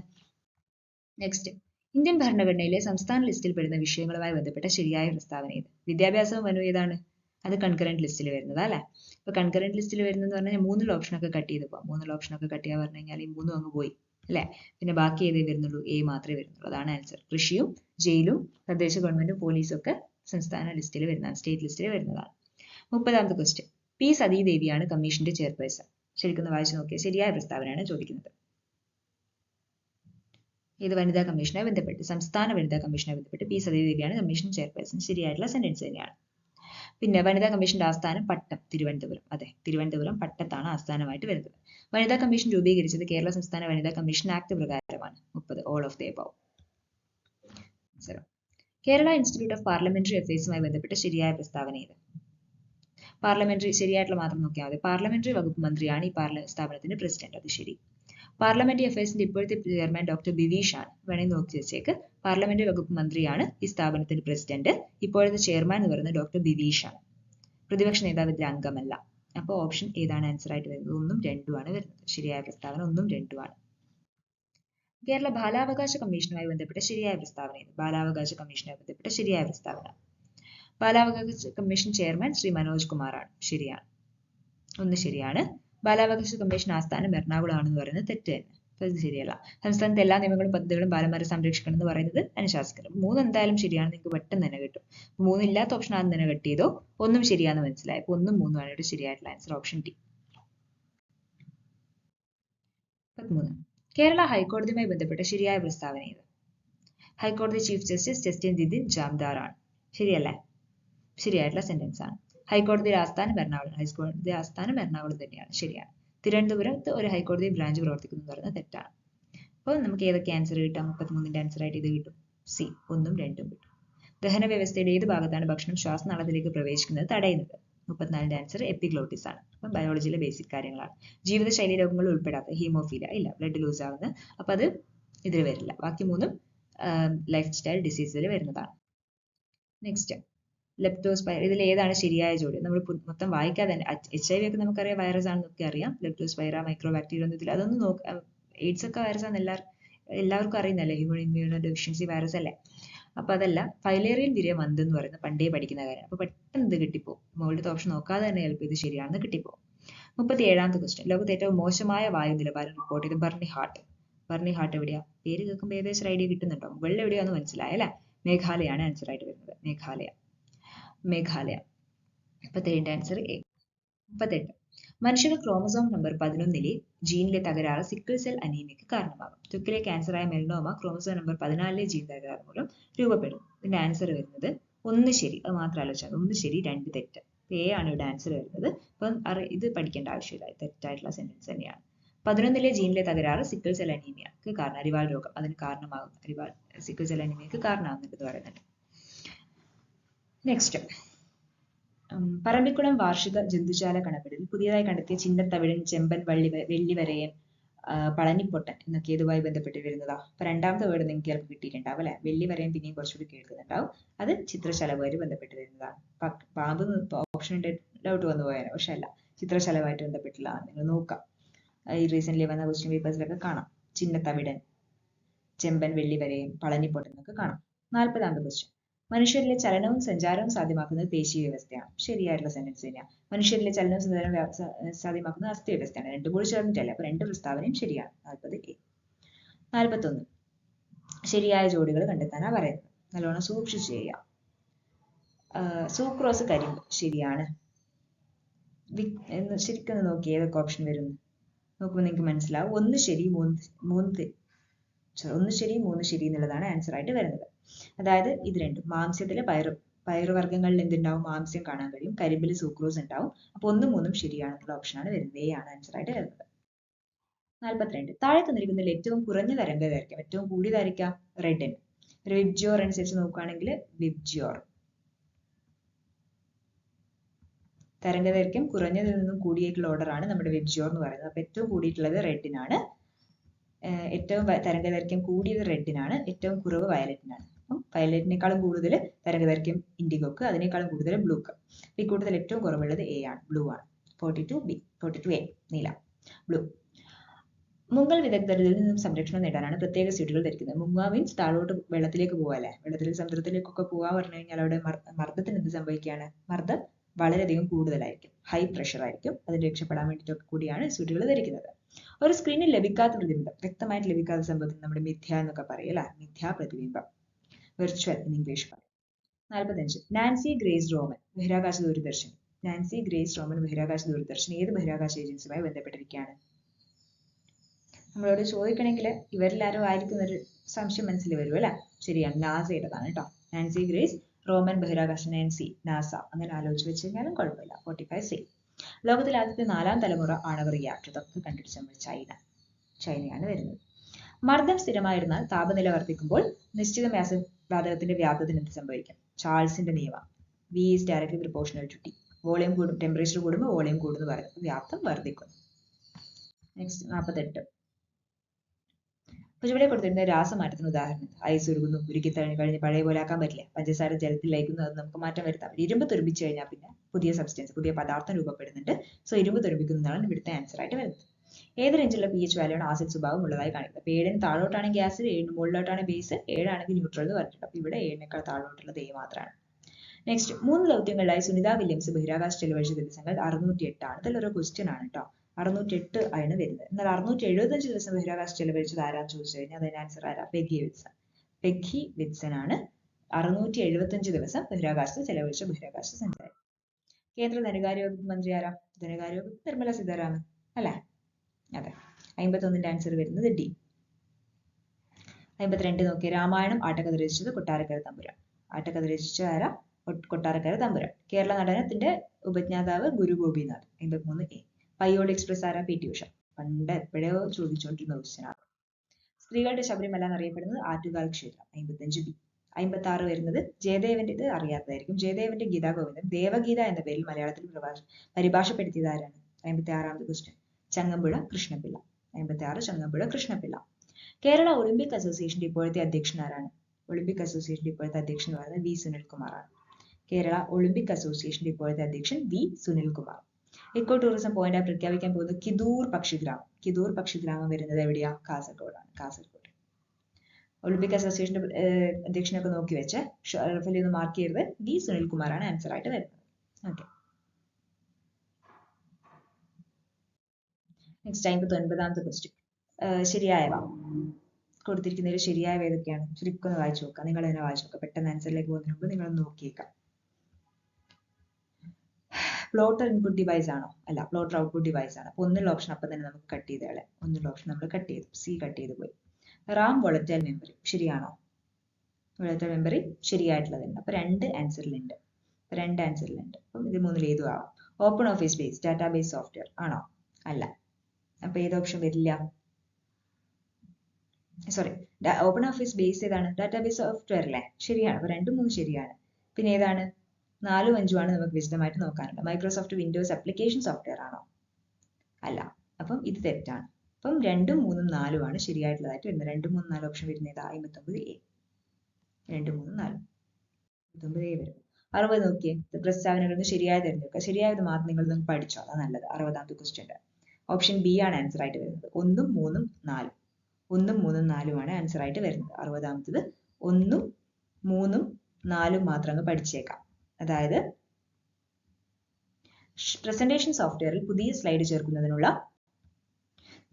[SPEAKER 1] നെക്സ്റ്റ് ഇന്ത്യൻ ഭരണഘടനയിലെ സംസ്ഥാന ലിസ്റ്റിൽ പെടുന്ന വിഷയങ്ങളുമായി ബന്ധപ്പെട്ട ശരിയായ പ്രസ്താവന ഏത്? വിദ്യാഭ്യാസവും വനു ഏതാണ്? അത് കൺകറന്റ് ലിസ്റ്റിൽ വരുന്നത് അല്ലെ? അപ്പൊ കൺകറന്റ് ലിസ്റ്റിൽ വരുന്നതെന്ന് പറഞ്ഞാൽ മൂന്നിൽ ഓപ്ഷൻ ഒക്കെ കട്ട് ചെയ്ത് പോകാം മൂന്നിൽ ഓപ്ഷൻ ഒക്കെ കട്ട് ചെയ്യാൻ പറഞ്ഞു കഴിഞ്ഞാൽ ഈ മൂന്നും അങ്ങ് പോയി അല്ലേ? പിന്നെ ബാക്കി ഏതേ വരുന്നുള്ളൂ? എ മാത്രമേ വരുന്നുള്ളൂ. അതാണ് ആൻസർ കൃഷിയും ജയിലും തദ്ദേശ ഗവൺമെന്റും പോലീസും ഒക്കെ സംസ്ഥാന ലിസ്റ്റിൽ വരുന്നതാണ്. സ്റ്റേറ്റ് ലിസ്റ്റിൽ വരുന്നതാണ്. മുപ്പതാമത്തെ ക്വസ്റ്റ്യൻ പി സതീദേവിയാണ് കമ്മീഷന്റെ ചെയർപേഴ്സൺ ശരിക്കും വായിച്ചു നോക്കിയ. ശരിയായ പ്രസ്താവനയാണ് ചോദിക്കുന്നത്. ഇത് വനിതാ കമ്മീഷനെ ബന്ധപ്പെട്ട് സംസ്ഥാന വനിതാ കമ്മീഷനെ ബന്ധപ്പെട്ട് പി സതീദേവിയാണ് കമ്മീഷൻ ചെയർപേഴ്സൺ ശരിയായിട്ടുള്ള സെന്റൻസ് തന്നെയാണ്. പിന്നെ വനിതാ കമ്മീഷന്റെ ആസ്ഥാനം പട്ടം തിരുവനന്തപുരം. അതെ തിരുവനന്തപുരം പട്ടത്താണ് ആസ്ഥാനമായിട്ട് വരുന്നത്. വനിതാ കമ്മീഷൻ രൂപീകരിച്ചത് കേരള സംസ്ഥാന വനിതാ കമ്മീഷൻ ആക്ട് പ്രകാരമാണ്. മുപ്പത് all of the above Kerala institute of parliamentary അഫയേഴ്സുമായി ബന്ധപ്പെട്ട ശരിയായ പ്രസ്താവന ഇത് പാർലമെന്ററി ശരിയായിട്ടുള്ള മാത്രം നോക്കിയാൽ മതി. പാർലമെന്ററി വകുപ്പ് മന്ത്രിയാണ് ഈ പാർല സ്ഥാപനത്തിന്റെ പ്രസിഡന്റ്. അത് ശരി. പാർലമെന്ററി അഫയേഴ്സിന്റെ ഇപ്പോഴത്തെ ചെയർമാൻ ഡോക്ടർ ബിവീഷ് ആണ് വേണമെങ്കിൽ നോക്കി വെച്ചേക്ക് പാർലമെന്ററി വകുപ്പ് മന്ത്രിയാണ് ഈ സ്ഥാപനത്തിന്റെ പ്രസിഡന്റ്. ഇപ്പോഴത്തെ ചെയർമാൻ എന്ന് പറയുന്നത് ഡോക്ടർ ബിവീഷ് ആണ് പ്രതിപക്ഷ നേതാവ് ഇതിൽ അംഗമല്ല. അപ്പോൾ ഓപ്ഷൻ ഏതാണ്? ആൻസർ ആയിട്ട് വരുന്നത് ഒന്നും രണ്ടുമാണ് വരുന്നത്. ശരിയായ പ്രസ്താവന ഒന്നും രണ്ടുമാണ്. കേരള ബാലാവകാശ കമ്മീഷനുമായി ബന്ധപ്പെട്ട ശരിയായ പ്രസ്താവന ബാലാവകാശ കമ്മീഷനുമായി ബന്ധപ്പെട്ട ശരിയായ പ്രസ്താവന. ബാലാവകാശ കമ്മീഷൻ ചെയർമാൻ ശ്രീ മനോജ് കുമാറാണ്. ശരിയാണ്. ഒന്ന് ശരിയാണ്. ബാലാവകാശ കമ്മീഷൻ ആസ്ഥാനം എറണാകുളമാണെന്ന് പറയുന്നത് തെറ്റ് തന്നെ. അപ്പൊ ഇത് ശരിയല്ല. സംസ്ഥാനത്തെ എല്ലാ നിയമങ്ങളും പദ്ധതികളും ബാലന്മാരെ സംരക്ഷിക്കണം എന്ന് പറയുന്നത് അനുശാസിക്കണം മൂന്ന് എന്തായാലും ശരിയാണ് നിങ്ങൾക്ക് പെട്ടെന്ന് തന്നെ കിട്ടും. മൂന്നില്ലാത്ത ഓപ്ഷൻ ആദ്യം തന്നെ കട്ട് ചെയ്തോ ഒന്നും ശരിയാന്ന് മനസ്സിലായി. അപ്പൊ ഒന്നും മൂന്നുമാണ് ഇവിടെ ശരിയായിട്ടുള്ള ആൻസർ ഓപ്ഷൻ ടി പതിമൂന്ന്. കേരള ഹൈക്കോടതിയുമായി ബന്ധപ്പെട്ട ശരിയായ പ്രസ്താവന ഇത് ഹൈക്കോടതി chief justice Justin Didin Jamdar ആണ് ശരിയല്ലേ? ശരിയായിട്ടുള്ള സെന്റൻസ് ആണ്. ഹൈക്കോടതിയുടെ ആസ്ഥാനം എറണാകുളം ഹൈക്കോടതി ആസ്ഥാനം എറണാകുളം തന്നെയാണ്. ശരിയാണ്. തിരുവനന്തപുരത്ത് ഒരു ഹൈക്കോടതി ബ്രാഞ്ച് പ്രവർത്തിക്കുന്നു പറയുന്നത് തെറ്റാണ്. അപ്പോൾ നമുക്ക് ഏതൊക്കെ ആൻസർ കിട്ടാം? മുപ്പത്തിമൂന്നിന്റെ ആൻസർ ആയിട്ട് ഇത് കിട്ടും. സി ഒന്നും രണ്ടും കിട്ടും. ദഹന വ്യവസ്ഥയുടെ ഏത് ഭാഗത്താണ് ഭക്ഷണം ശ്വാസനാളത്തിലേക്ക് പ്രവേശിക്കുന്നത് തടയുന്നത്? മുപ്പത്തിനാലിന്റെ ആൻസർ എപ്പിഗ്ലോട്ടിസ് ആണ്. അപ്പം ബയോളജിയിലെ ബേസിക് കാര്യങ്ങളാണ്. ജീവിതശൈലി രോഗങ്ങൾ ഉൾപ്പെടാത്ത ഹീമോഫീലിയ ഇല്ല. ബ്ലഡ് ലൂസ് ആവുന്നത് അപ്പൊ അത് ഇതിൽ വരില്ല. ബാക്കി മൂന്നും ലൈഫ് സ്റ്റൈൽ ഡിസീസിൽ വരുന്നതാണ്. നെക്സ്റ്റ് ലെപ്റ്റോസ്പൈർ ഇതിൽ ഏതാണ് ശരിയായ ജോഡി നമ്മൾ മൊത്തം വായിക്കാതെ തന്നെ എച്ച് ഐ വി ഒക്കെ നമുക്കറിയാം വൈറസ് ആണെന്നൊക്കെ അറിയാം. ലെപ്റ്റോസ്പൈറ മൈക്രോ ബാക്ടീരിയ ഒന്നും ഇതിൽ അതൊന്നും നോക്ക എയ്ഡ്സ് ഒക്കെ വൈറസ് ആണ് എല്ലാവർക്കും എല്ലാവർക്കും അറിയുന്നല്ലേ ഹ്യൂമൻ ഇമ്മ്യൂണോ ഡെഫിഷ്യൻസി വൈറസ് അല്ലേ? അപ്പൊ അതല്ല ഫൈലേറിയൻ വിരിയ മന്ത് എന്ന് പറയുന്നത് പണ്ടേ പഠിക്കുന്ന കാര്യം. അപ്പൊ പെട്ടെന്ന് ഇത് കിട്ടിപ്പോ മുകളിലത്തെ ഓപ്ഷൻ നോക്കാതെ തന്നെ ചിലപ്പോൾ ഇത് ശരിയാണെന്ന് കിട്ടിപ്പോ മുപ്പത്തി ഏഴാമത്തെ ക്വസ്റ്റ്യൻ ലോകത്തെ ഏറ്റവും മോശമായ വായു നിലവാരം റിപ്പോർട്ട് ചെയ്ത് ബർണി ഹാർട്ട് ബർണി ഹാർട്ട് എവിടെയാ? പേര് കേൾക്കുമ്പോൾ ഏകദേശം ഐഡിയ കിട്ടുന്നുണ്ടോ മുകളിൽ എവിടെയാന്ന് മനസ്സിലായല്ലേ മേഘാലയാണ് ആൻസർ ആയിട്ട് വരുന്നത്. മേഘാലയ. മേഘാലയ. മുപ്പത്തേഴിന്റെ ആൻസർ എ മുപ്പത്തെട്ട്. മനുഷ്യരുടെ ക്രോമസോം നമ്പർ പതിനൊന്നിലെ ജീനിലെ തകരാറ് സിക്കിൾ സെൽ അനീമിയക്ക് കാരണമാകും. ത്വക്കിലെ ക്യാൻസറായ മെൽനോമ ക്രോമസോം നമ്പർ പതിനാലിലെ ജീൻ തകരാറ് മൂലം രൂപപ്പെടും. ഇതിന്റെ ആൻസർ വരുന്നത് ഒന്ന് ശരി. അത് മാത്രം ആലോചിച്ചാൽ ഒന്ന് ശരി രണ്ട് തെറ്റ്. എ ആണ് ഇവിടെ ആൻസർ വരുന്നത്. അപ്പം ഇത് പഠിക്കേണ്ട ആവശ്യമില്ല. തെറ്റായിട്ടുള്ള സെന്റൻസ് തന്നെയാണ്. പതിനൊന്നിലെ ജീനിലെ തകരാറ് സിക്കിൾ സെൽ അനീമിയക്ക് കാരണം അരിവാൾ രോഗം. അതിന് കാരണമാകും. അരിവാൾ സിക്കിൾ സെൽ അനീമിയക്ക് കാരണമാകുന്നുണ്ട് പറയുന്നുണ്ട്. നെക്സ്റ്റ് പറമ്പിക്കുളം വാർഷിക ജന്തുജാല കണക്കെടുപ്പിൽ പുതിയതായി കണ്ടെത്തിയ ചിന്നത്തവിടൻ ചെമ്പൻ വള്ളി വെള്ളിവരയൻ പളനിപ്പൊട്ടൻ എന്നൊക്കെ ഇതുമായി ബന്ധപ്പെട്ട് വരുന്നതാ. അപ്പൊ രണ്ടാമത്തെ വേർഡ് നിങ്ങൾക്ക് ചിലപ്പോൾ കിട്ടിയിട്ടുണ്ടാവും അല്ലെ? വെള്ളിവരയൻ പിന്നെയും കുറച്ചുകൂടി കേൾക്കുന്നുണ്ടാവും. അത് ചിത്രശലവുമായി ബന്ധപ്പെട്ട് വരുന്നതാണ് പാമ്പ് ഓപ്ഷൻ ഡൗട്ട് വന്നു പോയാലോ പക്ഷെ അല്ല ചിത്രശലവുമായിട്ട് ബന്ധപ്പെട്ടുള്ളതാണ് നിങ്ങൾ നോക്കാം. ഈ റീസെന്റ് വന്ന ക്വസ്റ്റ്യൻ പേപ്പേഴ്സിലൊക്കെ കാണാം. ചിന്നത്തവിടൻ ചെമ്പൻ വെള്ളിവരയൻ പളനിപ്പൊട്ടൻ എന്നൊക്കെ കാണാം. നാൽപ്പതാമത്തെ ക്വസ്റ്റ്യൻ മനുഷ്യരിലെ ചലനവും സഞ്ചാരവും സാധ്യമാക്കുന്നത് പേശി വ്യവസ്ഥയാണ്. ശരിയായിട്ടുള്ള സെന്റൻസ് തന്നെയാണ് മനുഷ്യരിലെ ചലനവും സഞ്ചാരവും സാധ്യമാക്കുന്നത് അസ്ഥി വ്യവസ്ഥയാണ്. രണ്ടും കൂടി ചേർന്നിട്ടല്ല? അപ്പൊ രണ്ട് പ്രസ്താവനയും ശരിയാണ്. നാൽപ്പത് എ നാൽപ്പത്തൊന്ന് ശരിയായ ജോഡികൾ കണ്ടെത്താനാ പറയുന്നത്. നല്ലോണം സൂക്ഷിച്ചു ചെയ്യാം. സൂക്രോസ് കരിമ്പ് ശരിയാണ്. ശരിക്കും നോക്കി ഏതൊക്കെ ഓപ്ഷൻ വരുന്നു? നോക്കുമ്പോൾ നിങ്ങൾക്ക് മനസ്സിലാവും. ഒന്ന് ശരി മൂന്ന് മൂന്ന് ഒന്ന് ശരി മൂന്ന് ശരി എന്നുള്ളതാണ് ആൻസർ ആയിട്ട് വരുന്നത്. അതായത് ഇത് രണ്ടും. മാംസ്യത്തിലെ പയറ് പയറുവർഗങ്ങളിൽ എന്തുണ്ടാവും? മാംസ്യം കാണാൻ കഴിയും. കരിമ്പിൽ സൂക്രോസ് ഉണ്ടാവും. അപ്പൊ ഒന്നും മൂന്നും ശരിയാണെന്നുള്ള ഓപ്ഷനാണ് വരുന്നത്. ആണ് ആൻസർ ആയിട്ട് വരുന്നത്. നാൽപ്പത്തിരണ്ട് താഴെ തന്നിരിക്കുന്നതിൽ ഏറ്റവും കുറഞ്ഞ തരംഗ ദൈർഘ്യം. ഏറ്റവും കൂടിയതായിരിക്കാം റെഡിൻ റിബ്ജിയോർ അനുസരിച്ച് നോക്കുകയാണെങ്കിൽ വിബ്ജിയോർ തരംഗ ദൈർഘ്യം കുറഞ്ഞതിൽ നിന്നും കൂടിയിട്ടുള്ള ഓർഡർ ആണ് നമ്മുടെ വിബ്ജിയോർ എന്ന് പറയുന്നത്. അപ്പൊ ഏറ്റവും കൂടിയിട്ടുള്ളത് റെഡിനാണ് ഏറ്റവും തരംഗ ദൈർഘ്യം കൂടിയത് റെഡിനാണ് ഏറ്റവും കുറവ് വയലറ്റിനാണ് വയലറ്റിനേക്കാളും കൂടുതൽ തരംഗദൈർഘ്യം ഇൻഡിഗോക്ക് അതിനേക്കാളും കൂടുതൽ ബ്ലൂക്ക് ഈ കൂട്ടത്തിൽ ഏറ്റവും കുറവുള്ളത് എ ആണ്. ബ്ലൂ ആണ്. Forty two B forty two A നീല. ബ്ലൂ മുങ്ങൽ വിദഗ്ധരിൽ നിന്നും സംരക്ഷണം നേടാനാണ് പ്രത്യേക സ്യൂട്ടുകൾ ധരിക്കുന്നത്. മുങ്ങ മീൻസ് താഴോട്ട് വെള്ളത്തിലേക്ക് പോകാല്ലേ വെള്ളത്തിൽ സമുദ്രത്തിലേക്കൊക്കെ പോകാൻ പറഞ്ഞു കഴിഞ്ഞാൽ അവിടെ മർദ്ദത്തിന് എന്ത് സംഭവിക്കുകയാണ്? മർദ്ദം വളരെയധികം കൂടുതലായിരിക്കും. ഹൈ പ്രഷർ ആയിരിക്കും. അതിന് രക്ഷപ്പെടാൻ വേണ്ടിയിട്ടൊക്കെ കൂടിയാണ് സ്യൂട്ടുകൾ ധരിക്കുന്നത്. ഒരു സ്ക്രീനിൽ ലഭിക്കാത്ത പ്രതിബിംബം. വ്യക്തമായിട്ട് ലഭിക്കാത്ത സംഭവത്തിന് നമ്മുടെ മിഥ്യ എന്നൊക്കെ പറയും മിഥ്യാ പ്രതിബിംബം. വിർച്വൽ എന്ന് ഇംഗ്ലീഷ് പറയും. നാൽപ്പത്തഞ്ച് നാൻസി ഗ്രേസ് റോമൻ ബഹിരാകാശ ദൂരദർശൻ നാൻസി ഗ്രേസ് റോമൻ ബഹിരാകാശ ദൂരദർശൻ ഏത് ബഹിരാകാശ ഏജൻസിയുമായി ബന്ധപ്പെട്ടിരിക്കുകയാണ്? നമ്മളോട് ചോദിക്കണമെങ്കിൽ ഇവരിലാരും ആയിരിക്കും ഒരു സംശയം മനസ്സിൽ വരും അല്ലെ? ശരിയാണ് നാസയുടേതാണ് കേട്ടോ. നാൻസി ഗ്രേസ് റോമൻ ബഹിരാകാശ നാൻസി നാസ. അങ്ങനെ ആലോചിച്ച് വെച്ച് കഴിഞ്ഞാലും കുഴപ്പമില്ല. Forty five C. ലോകത്തിലെ ആദ്യത്തെ നാലാം തലമുറ ആണവ റിയാക്ടർ. ഇതൊക്കെ കണ്ടുപിടിച്ച നമ്മൾ ചൈന ചൈനയാണ് വരുന്നത്. മർദ്ദം സ്ഥിരമായിരുന്നാൽ താപനില വർദ്ധിക്കുമ്പോൾ നിശ്ചിത വാതകത്തിന്റെ വ്യാപ്തത്തിന് എന്ത് സംഭവിക്കും? ചാൾസിന്റെ നിയമം. V is directly proportional to T volume കൂടും ടെമ്പറേച്ചർ കൂടുമ്പോൾ വോളിയം കൂടുന്നു പറയുന്നത് വ്യാപ്തം വർദ്ധിക്കുന്നു നെക്സ്റ്റ് നാൽപ്പത്തെട്ട്. അപ്പൊ ഇവിടെ കൊടുത്തിരുന്ന രാസമാറ്റത്തിന് ഉദാഹരണം ഐസ് ഉരുകുന്നു ഉരുക്കി തഴഞ്ഞു കഴിഞ്ഞ് പഴയ പോലെ ആക്കാൻ പറ്റില്ല. പഞ്ചസാര ജലത്തിൽ ലയിക്കുന്നു അത് നമുക്ക് മാറ്റം വരുത്താം. ഇരുമ്പ് തുരുമ്പിച്ചു കഴിഞ്ഞാൽ പിന്നെ പുതിയ സബ്സ്റ്റൻസ് പുതിയ പദാർത്ഥം രൂപപ്പെടുന്നുണ്ട്. സോ ഇരുമ്പ് തുരുമ്പിക്കുന്നതാണ് ഇവിടുത്തെ ആൻസർ ആയിട്ട് വരുന്നത്. ഏത് റേഞ്ചിലുള്ള പി എച്ച് വാല്യൂ ആണ് ആസിഡ് സ്വഭാവം ഉള്ളതായി കാണിക്കുന്നത്? അപ്പോൾ ഏഴിന് താഴോട്ടാണെങ്കിൽ ആസിഡ് ഏഴിന് മുകളിലോട്ടാണ് ബേസ് ഏഴാണെങ്കിൽ ന്യൂട്രൽ എന്ന് പറഞ്ഞിട്ടുണ്ട്. അപ്പോൾ ഇവിടെ ഏഴിനേക്കാൾ താഴോട്ടുള്ളത് എ മാത്രമാണ്. നെക്സ്റ്റ് മൂന്ന് ദൗത്യങ്ങളിലായി സുനിത വില്യംസ് ബഹിരാകാശ ചെലവഴിച്ച ദിവസങ്ങൾ അറുന്നൂറ്റി എട്ടാണ് ഇതിലൊരു ക്വസ്റ്റ്യൻ ആണ് കേട്ടോ അറുന്നൂറ്റി എട്ട് ആണ് വരുന്നത്. എന്നാൽ അറുന്നൂറ്റി എഴുപത്തഞ്ച് ദിവസം ബഹിരാകാശ ചെലവഴിച്ചത് ആരാന്ന് ചോദിച്ചു കഴിഞ്ഞാൽ അതിന് ആൻസർ ആരാ? പെഗി വിത്സൺ പെഗി വിത്സൺ ആണ് അറുന്നൂറ്റി എഴുപത്തഞ്ച് ദിവസം ബഹിരാകാശത്ത് ചെലവഴിച്ച ബഹിരാകാശ സഞ്ചാരി. കേന്ദ്ര ധനകാര്യ വകുപ്പ് മന്ത്രി ആരാ? ധനകാര്യ വകുപ്പ് നിർമ്മല സീതാരാമൻ. അല്ലേ? അതെ. അമ്പത്തൊന്നിന്റെ ആൻസർ വരുന്നത് ഡി അമ്പത്തിരണ്ട് നോക്കി രാമായണം ആട്ടക്കഥ രചിച്ചത് കൊട്ടാരക്കര തമ്പുരാൻ. ആട്ടക്കഥ രചിച്ച ആരാ? കൊട്ടാരക്കര തമ്പുരാൻ. കേരള നടനത്തിന്റെ ഉപജ്ഞാതാവ് ഗുരു ഗോപിനാഥ്. അമ്പത്തിമൂന്ന് എ പയ്യോളി എക്സ്പ്രസ് ആരാ? P T Usha. പണ്ട് എപ്പോഴോ ചോദിച്ചുകൊണ്ടിരുന്ന ക്വസ്റ്റ്യനാണ് സ്ത്രീകളുടെ ശബരിമല എന്നറിയപ്പെടുന്നത് ആറ്റുകാൽ ക്ഷേത്രം. അമ്പത്തഞ്ച് ബി അമ്പത്തി ആറ് വരുന്നത് ജയദേവന്റെ ഇത് അറിയാത്തതായിരിക്കും. ജയദേവന്റെ ഗീതാ ഗോവിന്ദൻ. ദേവഗീത എന്ന പേരിൽ മലയാളത്തിൽ പ്രഭാഷ പരിഭാഷപ്പെടുത്തിയത് ആരാണ്? അമ്പത്തി ആറാമത് ക്വസ്റ്റ്യൻ ചങ്ങമ്പുഴ കൃഷ്ണപിള്ള. അമ്പത്തി ആറ് ചങ്ങമ്പുഴ കൃഷ്ണപിള്ള. കേരള ഒളിമ്പിക് അസോസിയേഷന്റെ ഇപ്പോഴത്തെ അധ്യക്ഷൻ ആരാണ്? ഒളിമ്പിക് അസോസിയേഷന്റെ ഇപ്പോഴത്തെ അധ്യക്ഷൻ എന്ന് പറയുന്നത് വി. സുനിൽകുമാറാണ്. കേരള ഒളിമ്പിക് അസോസിയേഷന്റെ ഇപ്പോഴത്തെ അധ്യക്ഷൻ V. Sunilkumar. Eco tourism point ആയി പ്രഖ്യാപിക്കാൻ പോകുന്നത് കിദൂർ പക്ഷിഗ്രാമം കിദൂർ പക്ഷിഗ്രാമം വരുന്നത് എവിടെയാ? കാസർഗോഡാണ്. കാസർഗോഡ്. ഒളിമ്പിക് അസോസിയേഷന്റെ അധ്യക്ഷനൊക്കെ നോക്കി വെച്ച് ഷറഫലി ഒന്ന് മാർക്ക് ചെയ്തത് വി. സുനിൽകുമാറാണ് ആൻസർ ആയിട്ട് വരുന്നത്. ഓക്കെ നെക്സ്റ്റ് അമ്പത്തി ഒൻപതാമത്തെ ക്വസ്റ്റ്യൻ ശരിയായവ കൊടുത്തിരിക്കുന്നതിൽ ശരിയായവ ഏതൊക്കെയാണ് ചുരുക്കം ഒന്ന് വായിച്ചു നോക്കാം. നിങ്ങൾ തന്നെ വായിച്ചു നോക്കുക പെട്ടെന്ന് ആൻസറിലേക്ക് പോകുന്നതിന് മുമ്പ് നിങ്ങൾ നോക്കിയേക്കാം. പ്ലോട്ടർ ഇൻപുട്ട് ഡിവൈസ് ആണോ? അല്ല പ്ലോട്ടർ ഔട്ട്പുട്ട് ഡിവൈസ് ആണ്. അപ്പൊ ഒന്നുള്ള ഓപ്ഷൻ അപ്പൊ തന്നെ നമുക്ക് കട്ട് ചെയ്ത് ഒന്നുള്ള ഓപ്ഷൻ നമ്മൾ കട്ട് ചെയ്തു. സി കട്ട് ചെയ്ത് പോയി. റാം വോളറ്റൈൽ മെമ്മറി ശരിയാണോ? വോളറ്റൈൽ മെമ്മറി ശരിയായിട്ടുള്ളതുണ്ട്. അപ്പൊ രണ്ട് ആൻസറിലുണ്ട് രണ്ട് ആൻസറിലുണ്ട് അപ്പം ഇത് മൂന്നിൽ ഏതും ആവാം open office base database software ആണോ? അല്ല. അപ്പൊ ഏത് ഓപ്ഷൻ വരില്ല. സോറി ഓപ്പൺ ഓഫീസ് ബേസ് ഏതാണ്? ഡാറ്റാബേസ് സോഫ്റ്റ്വെയർ അല്ലേ? ശരിയാണ്. അപ്പൊ രണ്ടും മൂന്നും ശരിയാണ്. പിന്നെ ഏതാണ്? നാലും അഞ്ചും ആണ് നമുക്ക് വിശദമായിട്ട് നോക്കാനുണ്ട് മൈക്രോസോഫ്റ്റ് വിൻഡോസ് അപ്ലിക്കേഷൻ സോഫ്റ്റ്വെയർ ആണോ? അല്ല. അപ്പം ഇത് തെറ്റാണ്. അപ്പം രണ്ടും മൂന്നും നാലും ആണ് ശരിയായിട്ടുള്ളതായിട്ട് വരുന്നത്. രണ്ടും മൂന്നും നാലും ഓപ്ഷൻ വരുന്നത് അമ്പത്തൊമ്പത് എ രണ്ടും മൂന്നും നാലും. അമ്പത്തൊമ്പത് എ വരും. അറുപത് നോക്കിയേ. പ്രസ്താവനകളിൽ നിന്ന് ശരിയായ തിരഞ്ഞെടുക്കുക ശരിയായത് മാത്രം നിങ്ങൾ പഠിച്ചോ. അതാണ് നല്ലത്. അറുപതാമത്തെ ക്വസ്റ്റ്യൻ ഓപ്ഷൻ ബി ആണ് ആൻസർ ആയിട്ട് വരുന്നത്. ഒന്നും മൂന്നും നാലും. ഒന്നും മൂന്നും നാലുമാണ് ആൻസർ ആയിട്ട് വരുന്നത്. അറുപതാമത്തത് ഒന്നും മൂന്നും നാലും മാത്രം അങ്ങ് പഠിച്ചേക്കാം. അതായത് പ്രസന്റേഷൻ സോഫ്റ്റ്വെയറിൽ പുതിയ സ്ലൈഡ് ചേർക്കുന്നതിനുള്ള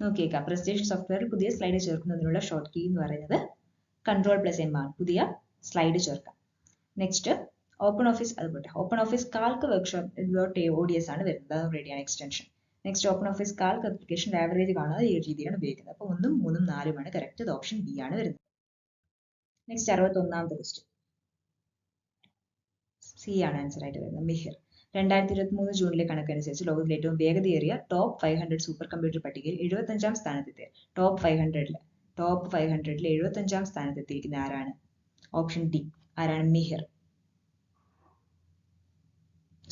[SPEAKER 1] നോക്കിയേക്കാം. പ്രസന്റേഷൻ സോഫ്റ്റ്വെയറിൽ പുതിയ സ്ലൈഡ് ചേർക്കുന്നതിനുള്ള ഷോർട്ട് കീ എന്ന് പറയുന്നത് കൺട്രോൾ പ്ലസ് എം ആണ്. പുതിയ സ്ലൈഡ് ചേർക്കാം. നെക്സ്റ്റ് ഓപ്പൺ ഓഫീസ് അതുപോലെ open office calc workshop dot O D S ആണ് വരുന്നത്. റെഡിയാണ് extension next open office calc application average കാണുന്നത് ഈ ഒരു രീതിയാണ് ഉപയോഗിക്കുന്നത്. അപ്പോൾ ഒന്നും മൂന്നും നാലുമാണ് കറക്റ്റ് ഓപ്ഷൻ ബി ആണ് വരുന്നത്. നെക്സ്റ്റ് അറുപത്തൊന്നാമത്തെ ക്വസ്റ്റ്യൻ സി ആണ് ആൻസർ ആയിട്ട് വരുന്നത്. മിഹിർ. രണ്ടായിരത്തി ഇരുപത്തി മൂന്ന് ജൂണിലെ കണക്കനുസരിച്ച് ലോകത്തിലെ ഏറ്റവും വേഗതയേറിയ top five hundred super computer പട്ടികയിൽ എഴുപത്തഞ്ചാം സ്ഥാനത്തെത്തിയ ടോപ്പ് ഫൈവ് ഹൺഡ്രഡിൽ ടോപ്പ് ഫൈവ് ഹൺഡ്രഡിൽ എഴുപത്തഞ്ചാം സ്ഥാനത്തെത്തിയിരിക്കുന്ന ആരാണ്? ഓപ്ഷൻ ഡി ആരാണ്? മിഹിർ.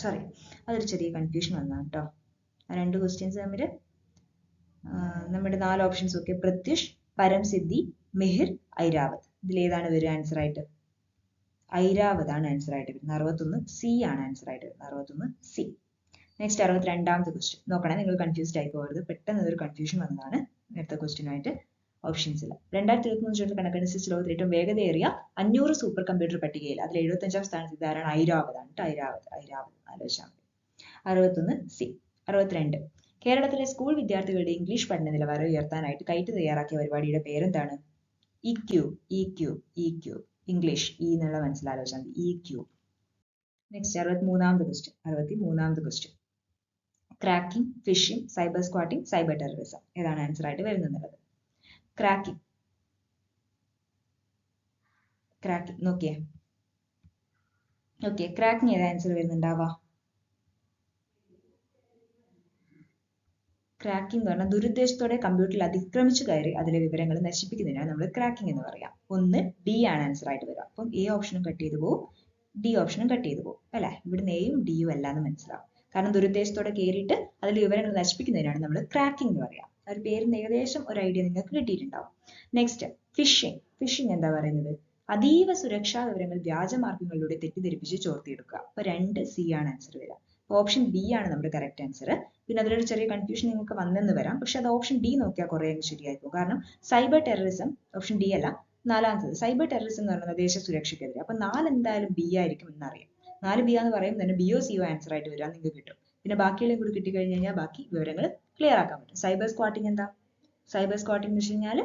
[SPEAKER 1] സോറി അതൊരു ചെറിയ കൺഫ്യൂഷൻ വന്നാണ് കേട്ടോ ആ രണ്ട് ക്വസ്റ്റ്യൻസ് തമ്മിൽ നമ്മുടെ നാല് ഓപ്ഷൻസ് ഒക്കെ. പ്രത്യുഷ് പരംസിദ്ധി മിഹിർ ഐരാവത്. ഇതിലേതാണ് വരിക ആൻസർ ആയിട്ട് ഐരാവത് ആണ് ആൻസർ ആയിട്ട് വരുന്നത്. അറുപത്തൊന്ന് സി ആണ് ആൻസർ ആയിട്ട് വരുന്നത്. അറുപത്തൊന്ന് സി നെക്സ്റ്റ് അറുപത്തിരണ്ടാമത്തെ ക്വസ്റ്റ്യൻ നോക്കണേ നിങ്ങൾ കൺഫ്യൂസ്ഡ് ആയി പോകരുത്. പെട്ടെന്ന് ഒരു കൺഫ്യൂഷൻ വന്നതാണ്. നേരത്തെ ക്വസ്റ്റ്യനായിട്ട് ഓപ്ഷൻസിൽ രണ്ടായിരത്തി ഇരുപത്തി മൂന്ന് കണക്കനുസരിച്ച് ലോകത്തിൽ ഏറ്റവും വേഗതയേറിയ അഞ്ഞൂറ് സൂപ്പർ കമ്പ്യൂട്ടർ പട്ടികയിൽ അതിൽ എഴുപത്തഞ്ചാം സ്ഥാനത്ത് ഇതാരാണ്? ഐരാവത് ആണ് ഐരാവത് ഐരാവത് ആലോചിച്ചാൽ മതി. അറുപത്തൊന്ന് സി അറുപത്തിരണ്ട്. കേരളത്തിലെ സ്കൂൾ വിദ്യാർത്ഥികളുടെ ഇംഗ്ലീഷ് പഠന നിലവാരം ഉയർത്താനായിട്ട് കൈറ്റ് തയ്യാറാക്കിയ പരിപാടിയുടെ പേരെന്താണ്? E Q E Q E Q English E എന്നുള്ള മനസ്സിലാലോചന ഇ ക്യൂ നെക്സ്റ്റ് അറുപത്തി മൂന്നാമത് ക്വസ്റ്റ്യൻ അറുപത്തി മൂന്നാമത് question cracking phishing cyber squatting cyber terrorism ഏതാണ് ആൻസർ ആയിട്ട് വരുന്നത് ക്രാക്കിംഗ് ക്രാക്കിംഗ് നോക്കിയേ. ഓക്കെ ക്രാക്കിംഗ് ഏത് ആൻസർ വരുന്നുണ്ടാവാ ക്രാക്കിംഗ് എന്ന് പറഞ്ഞാൽ ദുരുദ്ദേശത്തോടെ കമ്പ്യൂട്ടറിൽ അതിക്രമിച്ചു കയറി അതിലെ വിവരങ്ങൾ നശിപ്പിക്കുന്നതിനാണ് നമ്മൾ ക്രാക്കിംഗ് എന്ന് പറയാം. ഒന്ന് ഡി ആണ് ആൻസർ ആയിട്ട് വരിക. അപ്പം എ ഓപ്ഷനും കട്ട് ചെയ്തു പോകും ഡി ഓപ്ഷനും കട്ട് ചെയ്തു പോകും അല്ലെ? ഇവിടുന്ന് എയും ഡിയും അല്ല എന്ന് മനസ്സിലാവും. കാരണം ദുരുദ്ദേശത്തോടെ കയറിയിട്ട് അതിൽ വിവരങ്ങൾ നശിപ്പിക്കുന്നതിനാണ് നമ്മൾ ക്രാക്കിംഗ് എന്ന് പറയാം. ഒരു പേരിന് ഏകദേശം ഒരു ഐഡിയ നിങ്ങൾക്ക് കിട്ടിയിട്ടുണ്ടാവും. നെക്സ്റ്റ് ഫിഷിംഗ് ഫിഷിംഗ് എന്താ പറയുന്നത്? അതീവ സുരക്ഷാ വിവരങ്ങൾ വ്യാജമാർഗങ്ങളിലൂടെ തെറ്റിദ്ധരിപ്പിച്ച് ചോർത്തിയെടുക്കുക. അപ്പൊ രണ്ട് സി ആണ് ആൻസർ വരിക. ഓപ്ഷൻ ബി ആണ് നമ്മുടെ കറക്റ്റ് ആൻസർ പിന്നെ അതിലൊരു ചെറിയ കൺഫ്യൂഷൻ നിങ്ങൾക്ക് വന്നെന്ന് വരാം. പക്ഷെ അത് ഓപ്ഷൻ ഡി നോക്കിയാൽ കുറേ ശരിയായിരിക്കും കാരണം സൈബർ ടെററിസം ഓപ്ഷൻ ഡി അല്ല നാലാമത്തത്. സൈബർ ടെററിസം എന്ന് പറയുന്നത് ദേശ സുരക്ഷയ്ക്കെതിരെ. അപ്പൊ നാല് എന്തായാലും ബി ആയിരിക്കും എന്നറിയാം. നാല് ബി എന്ന് പറയുമ്പോൾ തന്നെ ബിഒ സിഒ ആൻസർ ആയിട്ട് വരാൻ നിങ്ങൾക്ക് കിട്ടും. പിന്നെ ബാക്കിയുള്ള കൂടി കിട്ടിക്കഴിഞ്ഞ് കഴിഞ്ഞാൽ ബാക്കി വിവരങ്ങൾ ക്ലിയർ ആക്കാൻ പറ്റും. സൈബർ സ്ക്വാട്ടിംഗ് എന്താ? സൈബർ സ്ക്വാട്ടിംഗ് എന്ന് വെച്ച് കഴിഞ്ഞാൽ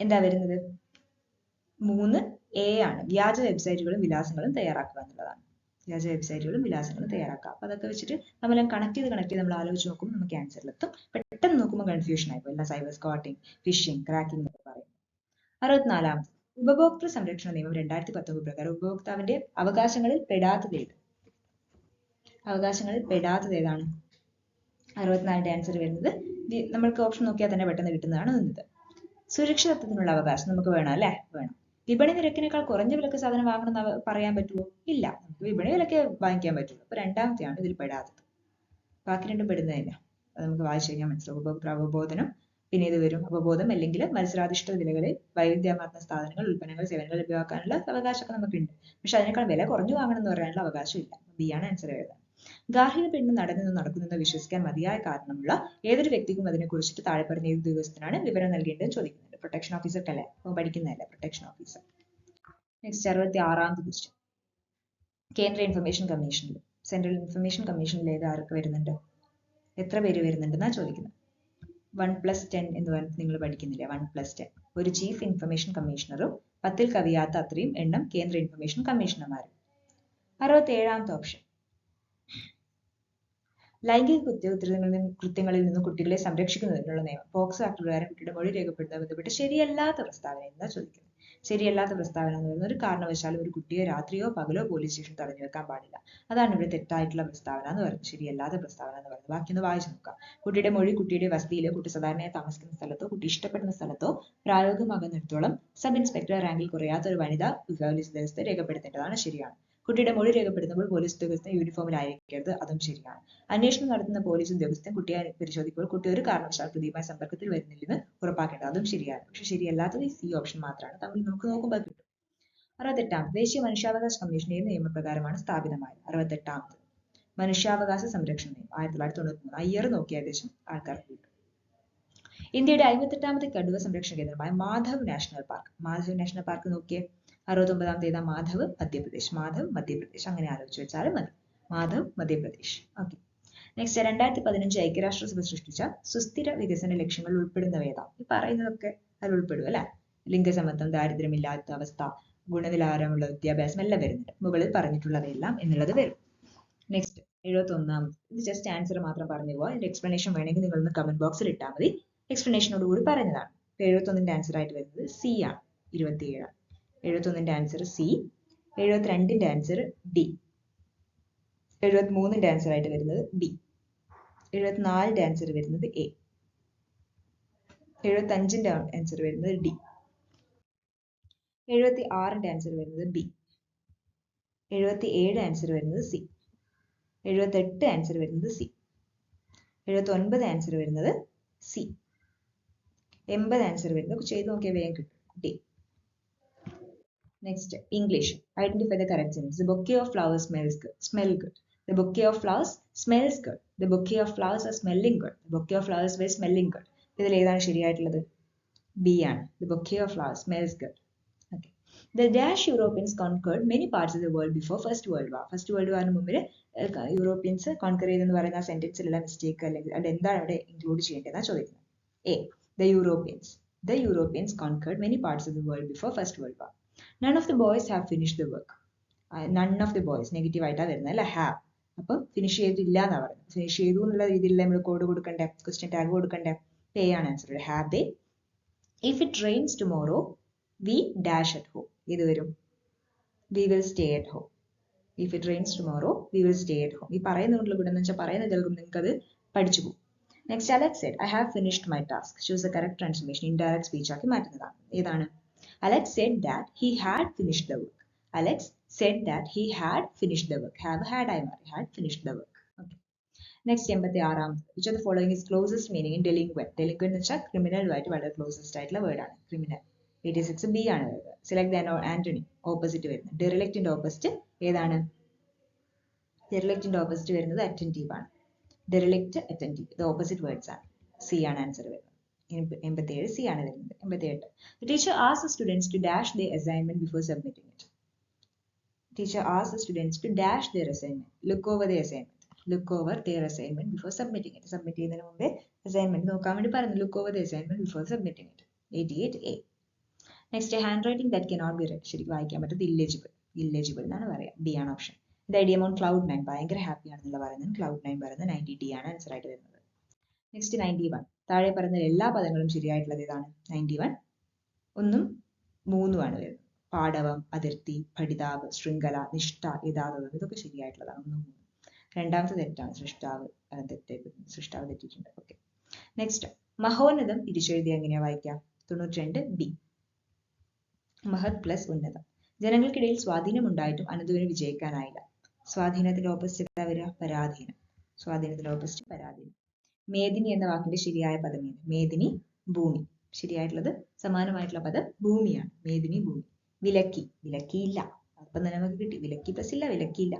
[SPEAKER 1] എന്താ വരുന്നത്? മൂന്ന് എ ആണ്. വ്യാജ വെബ്സൈറ്റുകളും വിലാസങ്ങളും തയ്യാറാക്കുക എന്നുള്ളതാണ്. വ്യാജ വെബ്സൈറ്റുകളും വിലാസങ്ങളും തയ്യാറാക്കുക അപ്പൊ അതൊക്കെ വെച്ചിട്ട് നമ്മളെല്ലാം കണക്ട് ചെയ്ത് കണക്ട് ചെയ്ത് നമ്മൾ ആലോചിച്ച് നോക്കുമ്പോൾ നമുക്ക് ആൻസറിലെത്തും പെട്ടെന്ന് നോക്കുമ്പോൾ കൺഫ്യൂഷൻ ആയിപ്പോ എല്ലാ സൈബർ സ്കോട്ടിംഗ് ഫിഷിംഗ് ക്രാക്കിംഗ് എന്നൊക്കെ പറയും. അറുപത്തിനാലാമത്. ഉപഭോക്തൃ സംരക്ഷണ നിയമം രണ്ടായിരത്തി പത്തൊമ്പത് പ്രകാരം ഉപഭോക്താവിന്റെ അവകാശങ്ങളിൽ പെടാത്തത് ഏത്? അവകാശങ്ങളിൽ പെടാത്തത് ഏതാണ്? അറുപത്തിനാലിന്റെ ആൻസർ വരുന്നത് നമ്മൾക്ക് ഓപ്ഷൻ നോക്കിയാൽ തന്നെ പെട്ടെന്ന് കിട്ടുന്നതാണ് നിന്നത് സുരക്ഷിതത്വത്തിനുള്ള അവകാശം നമുക്ക് വേണം അല്ലേ? വേണം. വിപണി നിരക്കിനേക്കാൾ കുറഞ്ഞ വിലക്ക് സാധനം വാങ്ങണം എന്ന് പറയാൻ പറ്റുമോ ഇല്ല. വിപണി വിലക്ക് വാങ്ങിക്കാൻ പറ്റുള്ളൂ. അപ്പൊ രണ്ടാമത്തെയാണ് ഇതിൽ പെടാത്തത്. ബാക്കി രണ്ടും പെടുന്നതല്ല അത് നമുക്ക് വായിച്ചു കഴിഞ്ഞാൽ മനസ്സിലാവും. അവബോധനം പിന്നെ ഇത് വരും. അവബോധം അല്ലെങ്കിൽ മത്സരാധിഷ്ഠിത വിലകളിൽ വൈവിധ്യമാർന്ന സ്ഥാപനങ്ങൾ ഉൽപ്പന്നങ്ങൾ സേവനങ്ങൾ ലഭ്യമാക്കാനുള്ള അവകാശമൊക്കെ നമുക്കുണ്ട്. പക്ഷെ അതിനേക്കാൾ വില കുറഞ്ഞു വാങ്ങണം എന്ന് പറയാനുള്ള അവകാശം ഇല്ല. ബി ആണ് ആൻസർ വരുന്നത് ഗാർഹിക പീഡനം നടന്നു നടക്കുന്നെന്ന് വിശ്വസിക്കാൻ മതിയായ കാരണമുള്ള ഏതൊരു വ്യക്തിക്കും അതിനെ കുറിച്ചിട്ട് താഴെ പറഞ്ഞ ഏത് ഉദ്യോഗസ്ഥനാണ് വിവരം നൽകേണ്ടത് ചോദിക്കുന്നുണ്ട് പ്രൊട്ടക്ഷൻ ഓഫീസർ അപ്പൊ പഠിക്കുന്നതല്ലേ? പ്രൊട്ടക്ഷൻ ഓഫീസർ നെക്സ്റ്റ് അറുപത്തി ആറാമത്തെ ക്വസ്റ്റ്യൻ കേന്ദ്ര ഇൻഫർമേഷൻ കമ്മീഷനിൽ സെൻട്രൽ ഇൻഫർമേഷൻ കമ്മീഷനിൽ ഏത് ആരൊക്കെ വരുന്നുണ്ട്? എത്ര പേര് വരുന്നുണ്ടെന്നാ ചോദിക്കുന്നത് വൺ പ്ലസ് ടെൻ എന്ന് പറഞ്ഞിട്ട് നിങ്ങൾ പഠിക്കുന്നില്ലേ? വൺ പ്ലസ് ടെൻ ഒരു ചീഫ് ഇൻഫർമേഷൻ കമ്മീഷണറും പത്തിൽ കവിയാത്ത അത്രയും എണ്ണം കേന്ദ്ര ഇൻഫർമേഷൻ കമ്മീഷണർമാരും അറുപത്തി ഏഴാമത്തെ ഓപ്ഷൻ ലൈംഗിക കുറ്റകൃത്യങ്ങളിൽ നിന്നും കൃത്യങ്ങളിൽ നിന്നും കുട്ടികളെ സംരക്ഷിക്കുന്നതിനുള്ള നിയമം. പോക്സോ ആക്ട് പ്രകാരം കുട്ടിയുടെ മൊഴി രേഖപ്പെടുത്താൻ ബന്ധപ്പെട്ട് ശരിയല്ലാത്ത പ്രസ്താവന എന്താ ചോദിക്കുന്നത്. ശരിയല്ലാത്ത പ്രസ്താവന എന്ന് പറയുന്നത് ഒരു കാരണവശാലും ഒരു കുട്ടിയെ രാത്രിയോ പകലോ പോലീസ് സ്റ്റേഷൻ തടഞ്ഞു വെക്കാൻ പാടില്ല. അതാണ് ഇവിടെ തെറ്റായിട്ടുള്ള പ്രസ്താവന എന്ന് പറയുന്നത്. ശരിയല്ലാത്ത പ്രസ്താവന എന്ന് പറയുന്നത്. ബാക്കി ഒന്ന് വായിച്ചു നോക്കാം. കുട്ടിയുടെ മൊഴി കുട്ടിയുടെ വസതിയിലോ കുട്ടി സാധാരണയായി താമസിക്കുന്ന സ്ഥലത്തോ കുട്ടി ഇഷ്ടപ്പെടുന്ന സ്ഥലത്തോ പ്രായോഗികമാകുന്നിടത്തോളം സബ് ഇൻസ്പെക്ടർ റാങ്കിൽ കുറയാത്ത ഒരു വനിത പോലീസ് ഉദ്യോഗസ്ഥരെ രേഖപ്പെടുത്തേണ്ടതാണ് ശരിയാണ്. കുട്ടിയുടെ മൊഴി രേഖപ്പെടുത്തുമ്പോൾ പോലീസ് ഉദ്യോഗസ്ഥൻ യൂണിഫോമിലായിരിക്കരുത് അതും ശരിയാണ്. അന്വേഷണം നടത്തുന്ന പോലീസ് ഉദ്യോഗസ്ഥൻ കുട്ടിയെ പരിശോധിക്കുമ്പോൾ കുട്ടി ഒരു കാരണവശാൽ പ്രതിയുമായി സമ്പർക്കത്തിൽ വരുന്നില്ലെന്ന് ഉറപ്പാക്കേണ്ടത് അതും ശരിയാണ്. പക്ഷെ ശരിയല്ലാത്തത് സി ഓപ്ഷൻ മാത്രമാണ് തമ്മിൽ നമുക്ക് നോക്കുമ്പോൾ കിട്ടും. അറുപത്തെട്ടാമത് ദേശീയ മനുഷ്യാവകാശ കമ്മീഷൻ ഏത് നിയമപ്രകാരമാണ് സ്ഥാപിതമായത്? അറുപത്തെട്ടാമത് മനുഷ്യാവകാശ സംരക്ഷണ നിയമം. ആയിരത്തി തൊള്ളായിരത്തി തൊണ്ണൂറ്റി മൂന്ന് അയ്യർ നോക്കിയ ഏകദേശം ആൾക്കാർക്ക് കിട്ടും. ഇന്ത്യയുടെ അമ്പത്തെട്ടാമത്തെ കടുവ സംരക്ഷണ കേന്ദ്രമായ Madhav national park. Madhav national park നോക്കിയേ. അറുപത്തൊമ്പതാമത്തെ തീയതി മാധവ് മധ്യപ്രദേശ് മാധവ് മധ്യപ്രദേശ് അങ്ങനെ ആലോചിച്ച് വെച്ചാലും മതി. മാധവ് മധ്യപ്രദേശ്. ഓക്കെ നെക്സ്റ്റ് രണ്ടായിരത്തി പതിനഞ്ച് ഐക്യരാഷ്ട്രസഭ സൃഷ്ടിച്ച സുസ്ഥിര വികസന ലക്ഷ്യങ്ങൾ ഉൾപ്പെടുന്ന വേദം ഈ പറയുന്നതൊക്കെ അതിൽ ഉൾപ്പെടും അല്ലെ? ലിംഗസമത്വം ദാരിദ്ര്യമില്ലാത്ത അവസ്ഥ ഗുണനിലവാരമുള്ള വിദ്യാഭ്യാസം എല്ലാം വരുന്നുണ്ട്. മുകളിൽ പറഞ്ഞിട്ടുള്ളവയെല്ലാം എന്നുള്ളത് വരും. നെക്സ്റ്റ് എഴുപത്തി ഒന്നാമത് ഇത് ജസ്റ്റ് ആൻസർ മാത്രം പറഞ്ഞു പോവാം. ഇതിന്റെ എക്സ്പ്ലനേഷൻ വേണമെങ്കിൽ നിങ്ങൾ ഒന്ന് കമന്റ് ബോക്സിൽ ഇട്ടാൽ മതി. എക്സ്പ്ലനേഷനോട് കൂടി പറഞ്ഞതാണ് എഴുപത്തി ഒന്നിന്റെ ആൻസർ ആയിട്ട് വരുന്നത് സി ആണ്. ഇരുപത്തിയേഴ്. എഴുപത്തി ഒന്നിന്റെ ആൻസർ സി എഴുപത്തിരണ്ടിന്റെ ആൻസർ ഡി എഴുപത്തി മൂന്നിന്റെ ആൻസർ ആയിട്ട് വരുന്നത് ബി എഴുപത്തിനാലിന്റെ ആൻസർ വരുന്നത് എ എഴുപത്തി അഞ്ചിന്റെ ആൻസർ വരുന്നത് ഡി എഴുപത്തി ആറിന്റെ ആൻസർ വരുന്നത് ബി എഴുപത്തി ഏഴ് ആൻസർ വരുന്നത് സി എഴുപത്തി എട്ട് ആൻസർ വരുന്നത് സി എഴുപത്തി ഒൻപത് ആൻസർ വരുന്നത് സി എൺപത് ആൻസർ വരുന്നത് ചെയ്ത് നോക്കിയാൽ വേഗം കിട്ടും. D next English identify the correct sense the bouquet of flowers smells good smell good the bouquet of flowers smells good the bouquet of flowers are smelling good the bouquet of flowers were smelling good ഇതിൽ ഏതാണ് ശരിയായിട്ടുള്ളത്? B ആണ്. The bouquet of flowers smells good okay the dash Europeans conquered many parts of the world before first world war first world വാറിന് മുമ്പിൽ Europeans conquer ചെയ്തെന്ന് പറയുന്ന ആ സെന്റൻസിലുള്ള mistake അല്ലെങ്കിൽ അത് എന്താണ് അവിടെ ഇൻക്ലൂഡ് ചെയ്യേണ്ടതെന്നാണ് ചോദിക്കുന്നത്? A the Europeans the Europeans conquered many parts of the world before first world war none of the boys have finish the work none of the boys negative ആയിട്ടാണ് വരുന്നത് അല്ല? ഹാവ് അപ്പം ഫിനിഷ് ചെയ്തില്ല എന്നാ പറയുന്നത്. Finish ചെയ്തു എന്നുള്ള രീതിയിൽ നമ്മൾ കോഡ് കൊടുക്കണ്ടേ? ക്വസ്റ്റ്യൻ ടാഗ് കൊടുക്കണ്ടേ? പേ ആണ് answer have they if it rains tomorrow we dash at home ഇത് വരും? We will stay at home if it rains tomorrow we will stay at home ഈ പറയുന്നതുകൊണ്ടുള്ള കൂടെ എന്ന് വെച്ചാൽ പറയുന്നത് ചിലപ്പോൾ നിങ്ങൾക്ക് അത് പഠിച്ചു പോകും. Next Alex said I have finished my task choose a correct transformation indirect speech ആക്കി മാറ്റുന്നതാണ്. ഏതാണ്? Alex said that he had finished the work Alex said that he had finished the work have had I മാറി had finished the work next എൺപത്തി ആറാമത് which of the following is closest meaning in delinquent delinquent എന്ന് വെച്ചാൽ ക്രിമിനലുമായിട്ട് വളരെ closest ആയിട്ടുള്ള വേർഡാണ് criminal eighty six B ആണ് വരുന്നത് സെലക്ട് ദ ആന്റണി ഓപ്പോസിറ്റ് വരുന്നത്. ഡെറിലക്റ്റിന്റെ ഓപ്പോസിറ്റ് ഏതാണ്? ഡെറിലക്റ്റിന്റെ ഓപ്പോസിറ്റ് വരുന്നത് അറ്റന്റീവ് ആണ്. ഡെറിലക്റ്റ് അറ്റന്റീവ് ഇത് ഓപ്പോസിറ്റ് വേർഡ്സ് ആണ്. സി ആണ് ആൻസർ വരുന്നത്. എൺപത്തിയേഴ് സി ആണ് വരുന്നത്. എൺപത്തിയെട്ട് teacher as students to dash the assignment before submitting it teacher as the students to dash there assignment look over the assignment look over there assignment before submitting it submit ചെയ്യുന്നതിന് മുമ്പേ assignment നോക്കാൻ വേണ്ടി പറഞ്ഞു. Look over the assignment before submitting it eighty eight A next hand writing that cannot be red ശരിക്കും വായിക്കാൻ പറ്റുന്നത് ഇല്ലെജിബിൾ ഇല്ലെജിബിൾ എന്നാണ് പറയാം. ബി ആണ് ഓപ്ഷൻ ഇത് ഐഡിയ അമൗണ്ട് ക്ലൗഡ് നയൻ ഭയങ്കര ഹാപ്പി ആണെന്നുള്ള പറയുന്നത്. ക്ലൗഡ് നയൻ പറയുന്നത് നയന്റി ഡി ആണ് ആൻസർ ആയിട്ട് വരുന്നത്. നെക്സ്റ്റ് നയന്റി വൺ താഴെ പറയുന്ന എല്ലാ പദങ്ങളും ശരിയായിട്ടുള്ളത് ഏതാണ്? നയന്റി വൺ ഒന്നും മൂന്നുമാണ് വരുന്നത്. പാടവം അതിർത്തി പഠിതാവ് ശൃംഖല നിഷ്ഠ യഥാർത്ഥം ഇതൊക്കെ ശരിയായിട്ടുള്ളതാണ്. ഒന്നും മൂന്നും. രണ്ടാമത്തെ തെറ്റാണ് സൃഷ്ടാവ് തെറ്റ് സൃഷ്ടാവ് തെറ്റിയിട്ടുണ്ട്. ഓക്കെ നെക്സ്റ്റ് മഹോന്നതം തിരിച്ചെഴുതി എങ്ങനെയാ വായിക്കാം? തൊണ്ണൂറ്റി രണ്ട് ബി മഹത് പ്ലസ് ഉന്നതം. ജനങ്ങൾക്കിടയിൽ സ്വാധീനം ഉണ്ടായിട്ടും അനന്തുവിന് വിജയിക്കാനായില്ല സ്വാധീനത്തിന്റെ ഓപ്പോസിറ്റ് വരിക? പരാധീനം. സ്വാധീനത്തിന്റെ ഓപ്പോസിറ്റ് പരാധീനം. മേദിനി എന്ന വാക്കിന്റെ ശരിയായ പദം ഏത്? മേദിനി ഭൂമി. ശരിയായിട്ടുള്ളത് സമാനമായിട്ടുള്ള പദം ഭൂമിയാണ്. മേദിനി ഭൂമി. വിലക്കി. വിലക്കിയില്ല. അപ്പം തന്നെ നമുക്ക് കിട്ടി. വിലക്കി പ്ലസ് ഇല്ല വിലക്കിയില്ല.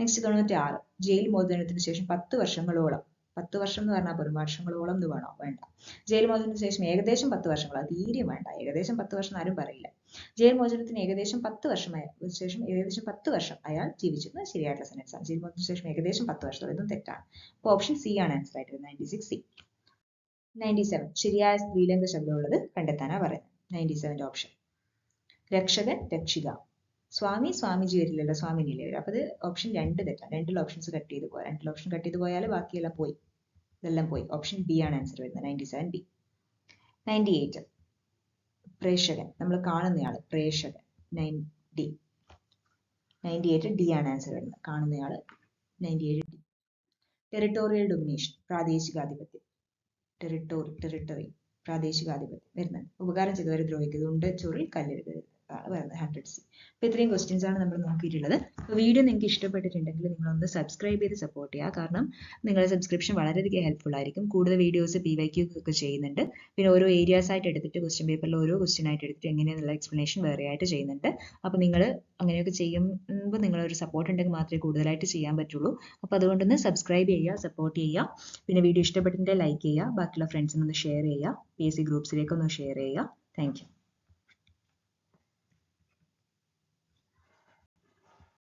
[SPEAKER 1] നെക്സ്റ്റ് തൊണ്ണൂറ്റി ആറ് ജയിൽ മോചനത്തിന് ശേഷം പത്ത് വർഷങ്ങളോളം പത്ത് വർഷം എന്ന് പറഞ്ഞാൽ പോലും വർഷങ്ങളോളം എന്ന് വേണോ? വേണ്ട. ജയിൽ മോചനത്തിന് ശേഷം ഏകദേശം പത്ത് വർഷങ്ങൾ തീരെ വേണ്ട. ഏകദേശം പത്ത് വർഷം ആരും പറയില്ല. ജയിൽ മോചനത്തിന് ഏകദേശം പത്ത് വർഷം ശേഷം ഏകദേശം പത്ത് വർഷം അയാൾ ജീവിച്ചിരുന്നത് ശരിയായിട്ടുള്ള സെന്റൻസ് ആണ്. ജയിൽ മോചനത്തിന് ശേഷം ഏകദേശം പത്ത് വർഷം ഇതും തെറ്റാണ്. അപ്പോൾ ഓപ്ഷൻ സി ആണ് ആൻസർ ആയിട്ട് ninety six C ninety seven ശരിയായ സ്ത്രീലിംഗ ശബ്ദമുള്ളത് കണ്ടെത്താനാണ് പറയുന്നത്. നയന്റി സെവന്റെ ഓപ്ഷൻ രക്ഷകൻ രക്ഷിക സ്വാമി സ്വാമിജി വരില്ലല്ലോ സ്വാമിനിയിലെ വരും അപ്പൊ ഇത് ഓപ്ഷൻ രണ്ട് തെറ്റാ. രണ്ടിൽ ഓപ്ഷൻസ് കട്ട് ചെയ്ത് പോയാൽ രണ്ടിൽ ഓപ്ഷൻ കട്ട് ചെയ്ത് പോയാൽ ബാക്കിയെല്ലാം പോയി. ഇതെല്ലാം പോയി. ഓപ്ഷൻ ബി ആണ് ആൻസർ വരുന്നത് ninety seven B ninety eight പ്രേക്ഷകൻ. നമ്മൾ കാണുന്നയാൾ പ്രേക്ഷകൻ. Nine D ninety eight D ആണ് ആൻസർ വരുന്നത്. കാണുന്നയാൾ നയന്റി ഏഴ് ഡി ടെറിട്ടോറിയൽ ഡൊമിനേഷൻ പ്രാദേശികാധിപത്യം. ടെറിട്ടോറി ടെറിട്ടറി പ്രാദേശികാധിപത്യം. വരുന്നുണ്ട് ഉപകാരം ചെയ്തവരെ ദ്രോഹിക്കുന്നത് ഉണ്ട് ചൊറിൽ ആണ് ഹൺഡ്രഡ് സി അപ്പോൾ ഇത്രയും ക്വസ്റ്റ്യൻസ് ആണ് നമ്മൾ നോക്കിയിട്ടുള്ളത്. അപ്പോൾ വീഡിയോ നിങ്ങൾക്ക് ഇഷ്ടപ്പെട്ടിട്ടുണ്ടെങ്കിൽ നിങ്ങളൊന്ന് സബ്സ്ക്രൈബ് ചെയ്ത് സപ്പോർട്ട് ചെയ്യുക. കാരണം നിങ്ങളുടെ സബ്സ്ക്രിപ്ഷൻ വളരെയധികം ഹെൽപ്ഫുൾ ആയിരിക്കും. കൂടുതൽ വീഡിയോസ് പി വൈ ക്യൂ ഒക്കെ ചെയ്യുന്നുണ്ട്. പിന്നെ ഓരോ ഏരിയാസ് ആയിട്ട് എടുത്തിട്ട് ക്വസ്റ്റ്യൻ പേപ്പറിൽ ഓരോ ക്വസ്റ്റ്യൻ ആയിട്ട് എടുത്തിട്ട് എങ്ങനെയാണെന്നുള്ള എക്സ്പ്ലനേഷൻ വേറെ ആയിട്ട് ചെയ്യുന്നുണ്ട്. അപ്പോൾ നിങ്ങൾ അങ്ങനെയൊക്കെ ചെയ്യുമ്പോൾ നിങ്ങളൊരു സപ്പോർട്ട് ഉണ്ടെങ്കിൽ മാത്രമേ കൂടുതലായിട്ട് ചെയ്യാൻ പറ്റുള്ളൂ. അപ്പോൾ അതുകൊണ്ടൊന്ന് സബ്സ്ക്രൈബ് ചെയ്യുക സപ്പോർട്ട് ചെയ്യുക. പിന്നെ വീഡിയോ ഇഷ്ടപ്പെട്ടിട്ടുണ്ടെങ്കിൽ ലൈക്ക് ചെയ്യുക. ബാക്കിയുള്ള ഫ്രണ്ട്സിനൊന്ന് ഷെയർ ചെയ്യുക. പി എസ് സി ഗ്രൂപ്പ്സിലേക്കൊന്ന് ഷെയർ ചെയ്യുക. Thank you